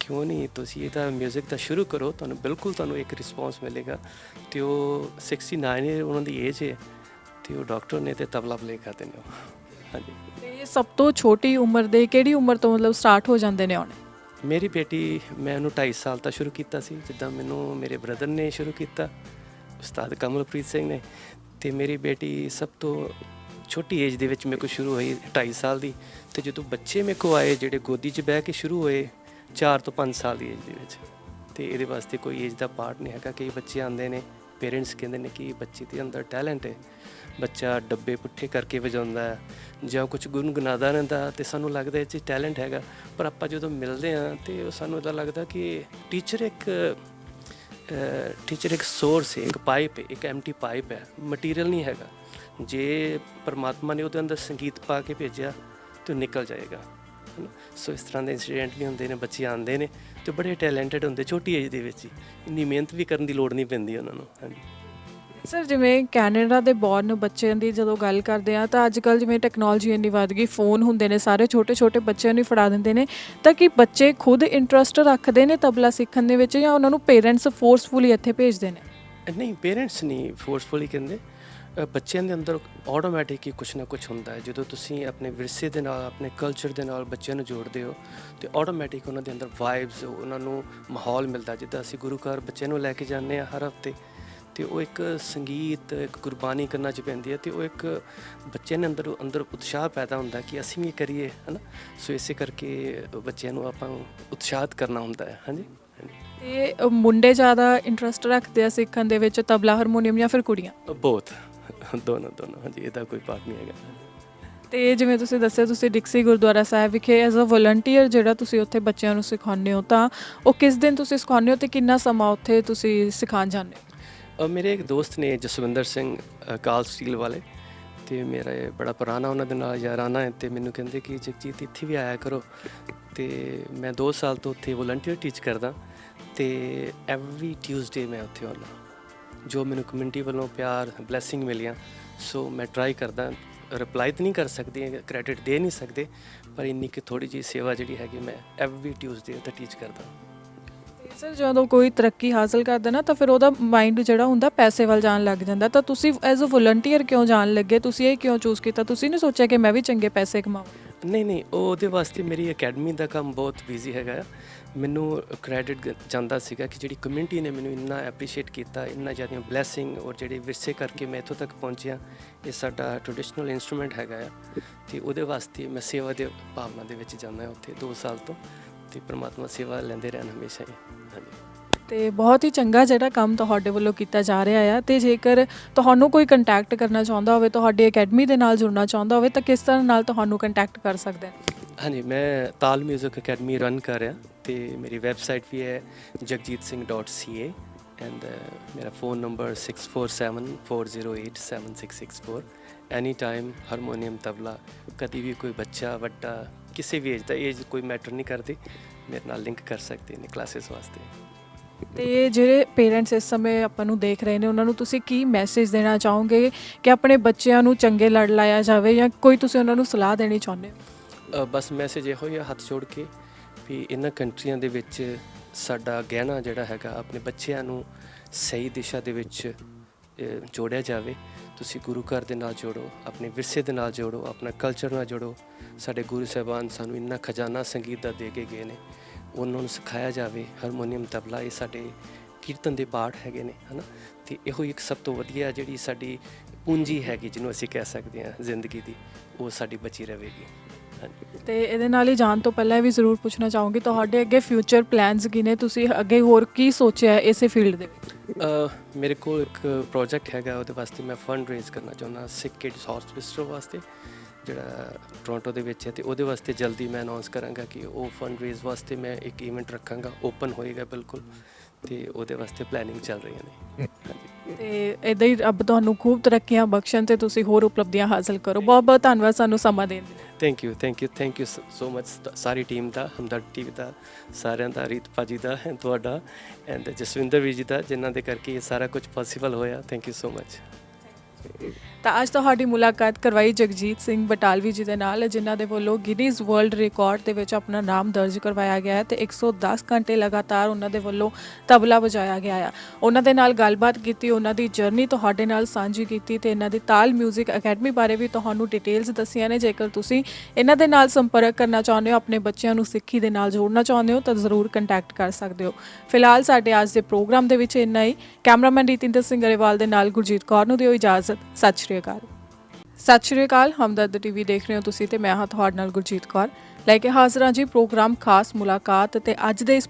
ਕਿਉਂ ਨਹੀਂ? ਤੁਸੀਂ ਇਹਦਾ 뮤직 ਦਾ ਸ਼ੁਰੂ ਕਰੋ, ਤੁਹਾਨੂੰ ਬਿਲਕੁਲ ਤੁਹਾਨੂੰ ਇੱਕ ਰਿਸਪੌਂਸ ਮਿਲੇਗਾ। ਤੇ ਉਹ 69 ਉਹਨਾਂ ਦੀ ਏਜ ਹੈ ਤੇ ਉਹ ਡਾਕਟਰ ਨੇ ਤੇ ਤਬਲਾ ਪਲੇ ਕਰਦੇ ਨੇ ਉਹ ਹਾਂਜੀ। ਤੇ ਸਭ ਤੋਂ ਛੋਟੀ ਉਮਰ ਦੇ ਕਿਹੜੀ ਉਮਰ ਤੋਂ ਮਤਲਬ ਸਟਾਰਟ ਹੋ ਜਾਂਦੇ ਨੇ ਆਉਣੇ ਮੇਰੀ ਬੇਟੀ ਮੈਂ ਉਹਨੂੰ 2.5 ਸਾਲ ਤੋਂ ਸ਼ੁਰੂ ਕੀਤਾ ਸੀ ਜਿੱਦਾਂ ਮੈਨੂੰ ਮੇਰੇ ਬ੍ਰਦਰ ਨੇ ਸ਼ੁਰੂ ਕੀਤਾ ਉਸਤਾਦ ਕਮਲਪ੍ਰੀਤ ਸਿੰਘ ਨੇ। ਤੇ ਮੇਰੀ ਬੇਟੀ ਸਭ ਤੋਂ ਛੋਟੀ ਏਜ ਦੇ ਵਿੱਚ ਮੇਰੇ ਕੋਲ ਸ਼ੁਰੂ ਹੋਈ 2.5 ਸਾਲ ਦੀ। ਤੇ ਜਦੋਂ ਬੱਚੇ ਮੇਰੇ ਕੋਲ ਆਏ ਜਿਹੜੇ ਗੋਦੀ 'ਚ ਬਹਿ ਕੇ ਸ਼ੁਰੂ ਹੋਏ 4 ਤੋਂ 5 ਸਾਲ ਦੀ ਏਜ ਦੇ ਵਿੱਚ। ਤੇ ਇਹਦੇ ਵਾਸਤੇ ਕੋਈ ਏਜ ਦਾ ਪਾਰਟ ਨਹੀਂ ਹੈਗਾ ਕਈ ਬੱਚੇ ਆਉਂਦੇ ਨੇ। ਪੇਰੈਂਟਸ ਕਹਿੰਦੇ ਨੇ ਕਿ ਬੱਚੇ ਦੇ ਅੰਦਰ ਟੈਲੈਂਟ ਹੈ। ਬੱਚਾ ਡੱਬੇ ਪੁੱਠੇ ਕਰਕੇ ਵਜਾਉਂਦਾ ਹੈ ਜਾਂ ਕੁਝ ਗੁੰਗੁਨਾਦਾ ਰਹਿੰਦਾ ਤੇ ਸਾਨੂੰ ਲੱਗਦਾ ਇਹ 'ਚ ਟੈਲੈਂਟ ਹੈਗਾ। ਪਰ ਆਪਾਂ ਜਦੋਂ ਮਿਲਦੇ ਆ ਤੇ ਉਹ ਸਾਨੂੰ ਇਦਾਂ ਲੱਗਦਾ ਕਿ ਟੀਚਰ ਇੱਕ ਟੀਚਰ ਇੱਕ ਸੋਰਸ ਹੈ, ਇੱਕ ਪਾਈਪ ਹੈ, ਇੱਕ ਐਮਟੀ ਪਾਈਪ ਹੈ। ਮਟੀਰੀਅਲ ਨਹੀਂ ਹੈਗਾ। ਜੇ ਪਰਮਾਤਮਾ ਨੇ ਉਹਦੇ ਅੰਦਰ ਸੰਗੀਤ ਪਾ ਕੇ ਭੇਜਿਆ ਤੇ ਉਹ ਨਿਕਲ ਜਾਏਗਾ। ਸੋ ਇਸ ਤਰ੍ਹਾਂ ਦੇ ਇਨਸੀਡੈਂਟ ਵੀ ਹੁੰਦੇ ਨੇ ਬੱਚੇ ਆਉਂਦੇ ਨੇ ਤੇ ਬੜੇ ਟੈਲੈਂਟਡ ਹੁੰਦੇ ਛੋਟੀ ਏਜ ਦੇ ਵਿੱਚ ਹੀ। ਇੰਨੀ ਮਿਹਨਤ ਵੀ ਕਰਨ ਦੀ ਲੋੜ ਨਹੀਂ ਪੈਂਦੀ ਉਹਨਾਂ ਨੂੰ ਹਾਂਜੀ। ਸਰ ਜਿਵੇਂ ਕੈਨੇਡਾ ਦੇ ਬੌਰਨ ਬੱਚਿਆਂ ਦੀ ਜਦੋਂ ਗੱਲ ਕਰਦੇ ਆ ਤਾਂ ਅੱਜ ਕੱਲ ਜਿਵੇਂ ਟੈਕਨੋਲੋਜੀ ਇੰਨੀ ਵੱਧ ਗਈ ਫੋਨ ਹੁੰਦੇ ਨੇ ਸਾਰੇ ਛੋਟੇ ਛੋਟੇ ਬੱਚਿਆਂ ਨੂੰ ਫੜਾ ਦਿੰਦੇ ਨੇ ਤਾਂ ਕਿ ਬੱਚੇ ਖੁਦ ਇੰਟਰਸਟ ਰੱਖਦੇ ਨੇ ਤਬਲਾ ਸਿੱਖਣ ਦੇ ਵਿੱਚ ਜਾਂ ਉਹਨਾਂ ਨੂੰ ਪੇਰੈਂਟਸ ਫੋਰਸਫੁਲੀ ਇੱਥੇ ਭੇਜਦੇ ਨੇ? ਨਹੀਂ ਪੇਰੈਂਟਸ ਨਹੀਂ ਫੋਰਸਫੁਲੀ ਕਹਿੰਦੇ। ਬੱਚਿਆਂ ਦੇ ਅੰਦਰ ਆਟੋਮੈਟਿਕ ਹੀ ਕੁਝ ਨਾ ਕੁਝ ਹੁੰਦਾ ਹੈ। ਜਦੋਂ ਤੁਸੀਂ ਆਪਣੇ ਵਿਰਸੇ ਦੇ ਨਾਲ ਆਪਣੇ ਕਲਚਰ ਦੇ ਨਾਲ ਬੱਚਿਆਂ ਨੂੰ ਜੋੜਦੇ ਹੋ ਤੇ ਆਟੋਮੈਟਿਕ ਉਹਨਾਂ ਦੇ ਅੰਦਰ ਵਾਈਬਸ ਉਹਨਾਂ ਨੂੰ ਮਾਹੌਲ ਮਿਲਦਾ ਜਿੱਦਾਂ ਅਸੀਂ ਗੁਰੂ ਘਰ ਬੱਚਿਆਂ ਨੂੰ ਲੈ ਕੇ ਜਾਂਦੇ ਆ ਹਰ ਹਫ਼ਤੇ ਤੇ ਉਹ ਇੱਕ ਸੰਗੀਤ ਇੱਕ ਗੁਰਬਾਣੀ ਕਰਨਾ ਚ ਪੈਂਦੀ ਹੈ ਤੇ ਉਹ ਇੱਕ ਬੱਚੇ ਦੇ ਅੰਦਰ ਅੰਦਰ ਉਤਸ਼ਾਹ ਪੈਦਾ ਹੁੰਦਾ ਕਿ ਅਸੀਂ ਵੀ ਕਰੀਏ ਹਨਾ? ਸੋ ਇਸੇ ਕਰਕੇ ਬੱਚਿਆਂ ਨੂੰ ਆਪਾਂ ਉਤਸ਼ਾਹਿਤ ਕਰਨਾ ਹੁੰਦਾ ਹੈ। ਹਾਂਜੀ? ਤੇ ਮੁੰਡੇ ਜ਼ਿਆਦਾ ਇੰਟਰਸਟ ਰੱਖਦੇ ਆ ਸਿੱਖਣ ਦੇ ਵਿੱਚ ਤਬਲਾ ਹਾਰਮੋਨੀਅਮ ਜਾਂ ਫਿਰ ਕੁੜੀਆਂ? ਬਹੁਤ ਦੋਨੋਂ ਦੋਨੋਂ ਹਾਂਜੀ ਇਹਦਾ ਕੋਈ ਪਾਰਟ ਨਹੀਂ ਹੈਗਾ। ਤੇ ਜਿਵੇਂ ਤੁਸੀਂ ਦੱਸਿਆ ਤੁਸੀਂ ਡਿਕਸੀ ਗੁਰਦੁਆਰਾ ਸਾਹਿਬ ਵਿਖੇ ਐਜ਼ ਅ ਵਲੰਟੀਅਰ ਜਿਹੜਾ ਤੁਸੀਂ ਉੱਥੇ ਬੱਚਿਆਂ ਨੂੰ ਸਿਖਾਉਂਦੇ ਹੋ ਤਾਂ ਉਹ ਕਿਸ ਦਿਨ ਤੁਸੀਂ ਸਿਖਾਉਂਦੇ ਹੋ ਤੇ ਕਿੰਨਾ ਸਮਾਂ ਉੱਥੇ ਤੁਸੀਂ ਸਿਖਾਉਣ ਜਾਂਦੇ ਹੋ? ਮੇਰੇ ਇੱਕ ਦੋਸਤ ਨੇ ਜਸਵਿੰਦਰ ਸਿੰਘ ਕਾਲ ਸਟੀਲ ਵਾਲੇ ਤੇ ਮੇਰਾ ਇਹ ਬੜਾ ਪੁਰਾਣਾ ਉਹਨਾਂ ਦੇ ਨਾਲ ਯਾਰਾਨਾ ਹੈ ਤੇ ਮੈਨੂੰ ਕਹਿੰਦੇ ਕਿ ਜਗਜੀਤ ਇੱਥੇ ਵੀ ਆਇਆ ਕਰੋ ਤੇ ਮੈਂ 2 ਸਾਲ ਤੋਂ ਉੱਥੇ ਵਲੰਟੀਅਰ ਟੀਚ ਕਰਦਾ ਤੇ ਐਵਰੀ ਟਿਊਜ਼ਡੇ ਮੈਂ ਉੱਥੇ ਆਉਂਦਾ। ਜੋ ਮੈਨੂੰ ਕਮਿਊਨਿਟੀ ਵੱਲੋਂ ਪਿਆਰ ਬਲੇਸਿੰਗ ਮਿਲੀਆਂ ਸੋ ਮੈਂ ਟਰਾਈ ਕਰਦਾ ਰਿਪਲਾਈ ਤਾਂ ਨਹੀਂ ਕਰ ਸਕਦੀ ਕ੍ਰੈਡਿਟ ਦੇ ਨਹੀਂ ਸਕਦੇ ਪਰ ਇੰਨੀ ਕਿ ਥੋੜੀ ਜੀ ਸੇਵਾ ਜਿਹੜੀ ਹੈਗੀ ਮੈਂ ਐਵਰੀ ਟਿਊਜ਼ਡੇ ਤੇ ਟੀਚ ਕਰਦਾ। ਸਰ ਜਦੋਂ ਕੋਈ ਤਰੱਕੀ ਹਾਸਲ ਕਰਦਾ ਨਾ ਤਾਂ ਫਿਰ ਉਹਦਾ ਮਾਈਂਡ ਜਿਹੜਾ ਹੁੰਦਾ ਪੈਸੇ ਵੱਲ ਜਾਣ ਲੱਗ ਜਾਂਦਾ। ਤਾਂ ਤੁਸੀਂ ਐਜ਼ ਅ ਵਲੰਟੀਅਰ ਕਿਉਂ ਜਾਣ ਲੱਗੇ? ਤੁਸੀਂ ਇਹ ਕਿਉਂ ਚੂਜ਼ ਕੀਤਾ? ਤੁਸੀਂ ਨਹੀਂ ਸੋਚਿਆ ਕਿ ਮੈਂ ਵੀ ਚੰਗੇ ਪੈਸੇ ਕਮਾਵਾਂ? ਨਹੀਂ ਨਹੀਂ ਉਹ ਉਹਦੇ ਵਾਸਤੇ ਮੇਰੀ ਅਕੈਡਮੀ ਦਾ ਕੰਮ ਬਹੁਤ ਬਿਜ਼ੀ ਹੈਗਾ ਮੈਨੂੰ ਕ੍ਰੈਡਿਟ ਜਾਂਦਾ ਸੀਗਾ ਕਿ ਜਿਹੜੀ ਕਮਿਊਨਿਟੀ ਨੇ ਮੈਨੂੰ ਇੰਨਾ ਐਪਰੀਸ਼ੀਏਟ ਕੀਤਾ, ਇੰਨਾ ਜ਼ਿਆਦਾ ਬਲੇਸਿੰਗ ਔਰ ਜਿਹੜੇ ਵਿਰਸੇ ਕਰਕੇ ਮੈਂ ਇੱਥੋਂ ਤੱਕ ਪਹੁੰਚਿਆ, ਇਹ ਸਾਡਾ ਟ੍ਰੈਡੀਸ਼ਨਲ ਇਨਸਟਰੂਮੈਂਟ ਹੈਗਾ ਆ। ਤੇ ਉਹਦੇ ਵਾਸਤੇ ਮੈਂ ਸੇਵਾ ਦੇ ਭਾਵਨਾ ਦੇ ਵਿੱਚ ਜਾਂਦਾ ਉੱਥੇ 2 ਸਾਲ ਤੋਂ, ਤੇ ਪ੍ਰਮਾਤਮਾ ਸੇਵਾ ਲੈਂਦੇ ਰਹਿਣ ਹਮੇਸ਼ਾ ਹੀ। ਹਾਂਜੀ। ਤੇ ਬਹੁਤ ਹੀ ਚੰਗਾ ਜਿਹੜਾ ਕੰਮ ਤੁਹਾਡੇ ਵੱਲੋਂ ਕੀਤਾ ਜਾ ਰਿਹਾ ਆ, ਤੇ ਜੇਕਰ ਤੁਹਾਨੂੰ ਕੋਈ ਕੰਟੈਕਟ ਕਰਨਾ ਚਾਹੁੰਦਾ ਹੋਵੇ, ਤੁਹਾਡੀ ਅਕੈਡਮੀ ਦੇ ਨਾਲ ਜੁੜਨਾ ਚਾਹੁੰਦਾ ਹੋਵੇ, ਤਾਂ ਕਿਸ ਤਰ੍ਹਾਂ ਨਾਲ ਤੁਹਾਨੂੰ ਕੰਟੈਕਟ ਕਰ ਸਕਦਾ ਹੈ ਹਾਂਜੀ, ਮੈਂ ਤਾਲ 뮤직 ਅਕੈਡਮੀ ਰਨ ਕਰ ਰਿਹਾ ਤੇ ਮੇਰੀ ਵੈਬਸਾਈਟ ਵੀ ਹੈ jagjitsingh.ca ਐਂਡ ਮੇਰਾ phone number 6474087664 any time harmonium tabla ਕਦੀ ਵੀ ਕੋਈ ਬੱਚਾ, ਵੱਡਾ, ਕਿਸੇ ਵੀ ਏਜ ਦਾ ਏਜ ਕੋਈ ਮੈਟਰ ਨਹੀਂ ਕਰਦੀ, ਮੇਰੇ ਨਾਲ ਲਿੰਕ ਕਰ ਸਕਦੇ ਨੇ ਕਲਾਸਿਸ ਵਾਸਤੇ। ਤੇ ਜਿਹੜੇ ਪੇਰੈਂਟਸ ਇਸ ਸਮੇਂ ਆਪਾਂ ਨੂੰ ਦੇਖ ਰਹੇ ਨੇ, ਉਹਨਾਂ ਨੂੰ ਤੁਸੀਂ ਕੀ ਮੈਸੇਜ ਦੇਣਾ ਚਾਹੋਗੇ ਕਿ ਆਪਣੇ ਬੱਚਿਆਂ ਨੂੰ ਚੰਗੇ ਲੜ ਲਾਇਆ ਜਾਵੇ ਜਾਂ ਕੋਈ ਤੁਸੀਂ ਉਹਨਾਂ ਨੂੰ ਸਲਾਹ ਦੇਣੀ ਚਾਹੁੰਦੇ ਹੋ? ਬਸ ਮੈਸੇਜ ਇਹੋ ਹੀ ਆ, ਹੱਥ ਜੋੜ ਕੇ ਵੀ ਇਹਨਾਂ ਕੰਟਰੀਆਂ ਦੇ ਵਿੱਚ ਸਾਡਾ ਗਹਿਣਾ ਜਿਹੜਾ ਹੈਗਾ, ਆਪਣੇ ਬੱਚਿਆਂ ਨੂੰ ਸਹੀ ਦਿਸ਼ਾ ਦੇ ਵਿੱਚ ਜੋੜਿਆ ਜਾਵੇ। ਤੁਸੀਂ ਗੁਰੂ ਘਰ ਦੇ ਨਾਲ ਜੋੜੋ, ਆਪਣੇ ਵਿਰਸੇ ਦੇ ਨਾਲ ਜੋੜੋ, ਆਪਣਾ ਕਲਚਰ ਨਾਲ ਜੋੜੋ। ਸਾਡੇ ਗੁਰੂ ਸਾਹਿਬਾਨ ਸਾਨੂੰ ਇੰਨਾ ਖਜ਼ਾਨਾ ਸੰਗੀਤ ਦਾ ਦੇ ਕੇ ਗਏ ਨੇ। ਉਹਨਾਂ ਨੂੰ ਸਿਖਾਇਆ ਜਾਵੇ ਹਾਰਮੋਨੀਅਮ ਤਬਲਾ, ਇਹ ਸਾਡੇ ਕੀਰਤਨ ਦੇ ਪਾਠ ਹੈਗੇ ਨੇ, ਹਨਾ? ਤੇ ਇਹੋ ਇੱਕ ਸਭ ਤੋਂ ਵਧੀਆ ਜਿਹੜੀ ਸਾਡੀ ਪੂੰਜੀ ਹੈਗੀ, ਜਿਹਨੂੰ ਅਸੀਂ ਕਹਿ ਸਕਦੇ ਹਾਂ ਜ਼ਿੰਦਗੀ ਦੀ, ਉਹ ਸਾਡੀ ਬਚੀ ਰਹੇਗੀ। ਤੇ ਇਹਦੇ ਨਾਲ ਹੀ ਜਾਣ ਤੋਂ ਪਹਿਲਾਂ ਇਹ ਵੀ ਜ਼ਰੂਰ ਪੁੱਛਣਾ ਚਾਹੂੰਗੀ ਤੁਹਾਡੇ ਅੱਗੇ ਫਿਊਚਰ ਪਲਾਨਸ ਕੀ ਨੇ? ਤੁਸੀਂ ਅੱਗੇ ਹੋਰ ਕੀ ਸੋਚਿਆ ਹੈ ਇਸੇ ਫੀਲਡ ਦੇ ਵਿੱਚ? ਅ, ਮੇਰੇ ਕੋਲ ਇੱਕ ਪ੍ਰੋਜੈਕਟ ਹੈਗਾ ਉਹਦੇ ਵਾਸਤੇ ਮੈਂ ਫੰਡ ਰੇਜ਼ ਕਰਨਾ ਚਾਹੁੰਦਾ ਸਿੱਖ ਕਿਡਸ ਹਸਪੀਟਲ ਵਾਸਤੇ ਜਿਹੜਾ ਟੋਰਾਂਟੋ ਦੇ ਵਿੱਚ ਹੈ ਤੇ ਉਹਦੇ ਵਾਸਤੇ ਜਲਦੀ ਮੈਂ ਅਨਾਉਂਸ ਕਰਾਂਗਾ ਕਿ ਉਹ ਫੰਡ ਰੇਜ਼ ਵਾਸਤੇ ਮੈਂ ਇੱਕ ਇਵੈਂਟ ਰੱਖਾਂਗਾ ਓਪਨ ਹੋਏਗਾ ਬਿਲਕੁਲ। ਤੇ ਉਹਦੇ ਵਾਸਤੇ ਪਲੈਨਿੰਗ ਚੱਲ ਰਹੀਆਂ ਨੇ। ਤੇ ਇਦਾਂ ਹੀ ਰੱਬ ਤੁਹਾਨੂੰ ਖੂਬ ਤਰੱਕੀਆਂ ਬਖਸ਼ਣ ਤੇ ਤੁਸੀਂ ਹੋਰ ਉਪਲਬਧੀਆਂ ਹਾਸਲ ਕਰੋ। ਬਹੁਤ ਬਹੁਤ ਧੰਨਵਾਦ ਸਾਨੂੰ ਸਮਾਂ ਦੇਣ ਦੇ ਲਈ। Thank you thank you thank you so much sorry team ਦਾ ਹਮਦਰਦ ਟੀਵੀ ਦਾ ਸਾਰਿਆਂ ਦਾ ਰੀਤ ਭਾਜੀ ਦਾ ਤੁਹਾਡਾ ਐਂਡ ਜਸਵਿੰਦਰ ਵੀ ਜੀ ਦਾ ਜਿਨ੍ਹਾਂ ਦੇ ਕਰਕੇ ਇਹ ਸਾਰਾ ਕੁਝ ਪੋਸੀਬਲ ਹੋਇਆ। ਥੈਂਕ ਯੂ ਸੋ ਮਚ ਤਾਂ ਅੱਜ ਤੁਹਾਡੀ ਮੁਲਾਕਾਤ ਕਰਵਾਈ ਜਗਜੀਤ ਸਿੰਘ ਬਟਾਲਵੀ ਜੀ ਦੇ ਨਾਲ, ਜਿਨ੍ਹਾਂ ਦੇ ਵੱਲੋਂ ਗਿਨੀਜ਼ ਵਰਲਡ ਰਿਕਾਰਡ ਦੇ ਵਿੱਚ ਆਪਣਾ ਨਾਮ ਦਰਜ ਕਰਵਾਇਆ ਗਿਆ ਹੈ ਤੇ 110 ਘੰਟੇ ਲਗਾਤਾਰ ਉਹਨਾਂ ਦੇ ਵੱਲੋਂ ਤਬਲਾ ਵਜਾਇਆ ਗਿਆ ਆ। ਉਹਨਾਂ ਦੇ ਨਾਲ ਗੱਲਬਾਤ ਕੀਤੀ, ਉਹਨਾਂ ਦੀ ਜਰਨੀ ਤੁਹਾਡੇ ਨਾਲ ਸਾਂਝੀ ਕੀਤੀ ਤੇ ਇਹਨਾਂ ਦੀ ਤਾਲ 뮤직 ਅਕੈਡਮੀ ਬਾਰੇ ਵੀ ਤੁਹਾਨੂੰ ਡਿਟੇਲਸ ਦੱਸੀਆਂ ਨੇ। ਜੇਕਰ ਤੁਸੀਂ ਇਹਨਾਂ ਦੇ ਨਾਲ ਸੰਪਰਕ ਕਰਨਾ ਚਾਹੁੰਦੇ ਹੋ, ਆਪਣੇ ਬੱਚਿਆਂ ਨੂੰ ਸਿੱਖੀ ਦੇ ਨਾਲ ਜੋੜਨਾ ਚਾਹੁੰਦੇ ਹੋ, ਤਾਂ ਜ਼ਰੂਰ ਕੰਟੈਕਟ ਕਰ ਸਕਦੇ ਹੋ। ਫਿਲਹਾਲ ਸਾਡੇ ਅੱਜ ਦੇ ਪ੍ਰੋਗਰਾਮ ਦੇ ਵਿੱਚ ਇੰਨਾ ਹੀ। ਕੈਮਰਾਮੈਨ ਰੀਤਿੰਦਰ ਸਿੰਘ ਗਰੇਵਾਲ ਦੇ ਨਾਲ ਗੁਰਜੀਤ ਕੌਰ ਨੂੰ ਦਿਓ ਇਜਾਜ਼ਤ। ਸੱਚ ਸ਼੍ਰੀ ਅਕਾਲ। ਸਤਿ ਸ਼੍ਰੀ ਅਕਾਲ, ਹਮਦਰਦ ਟੀਵੀ ਦੇਖ ਰਹੇ ਹੋ ਤੁਸੀਂ ਤੇ ਮੈਂ ਹਾਂ ਤੁਹਾਡੇ ਨਾਲ ਗੁਰਜੀਤ ਕੌਰ। ਲੈ ਕੇ ਹਾਜ਼ਰ ਹਾਂ ਜੀ ਪ੍ਰੋਗਰਾਮ, ਖਾਸ ਮੁਲਾਕਾਤ ਤੇ ਅੱਜ ਦੇ ਇਸ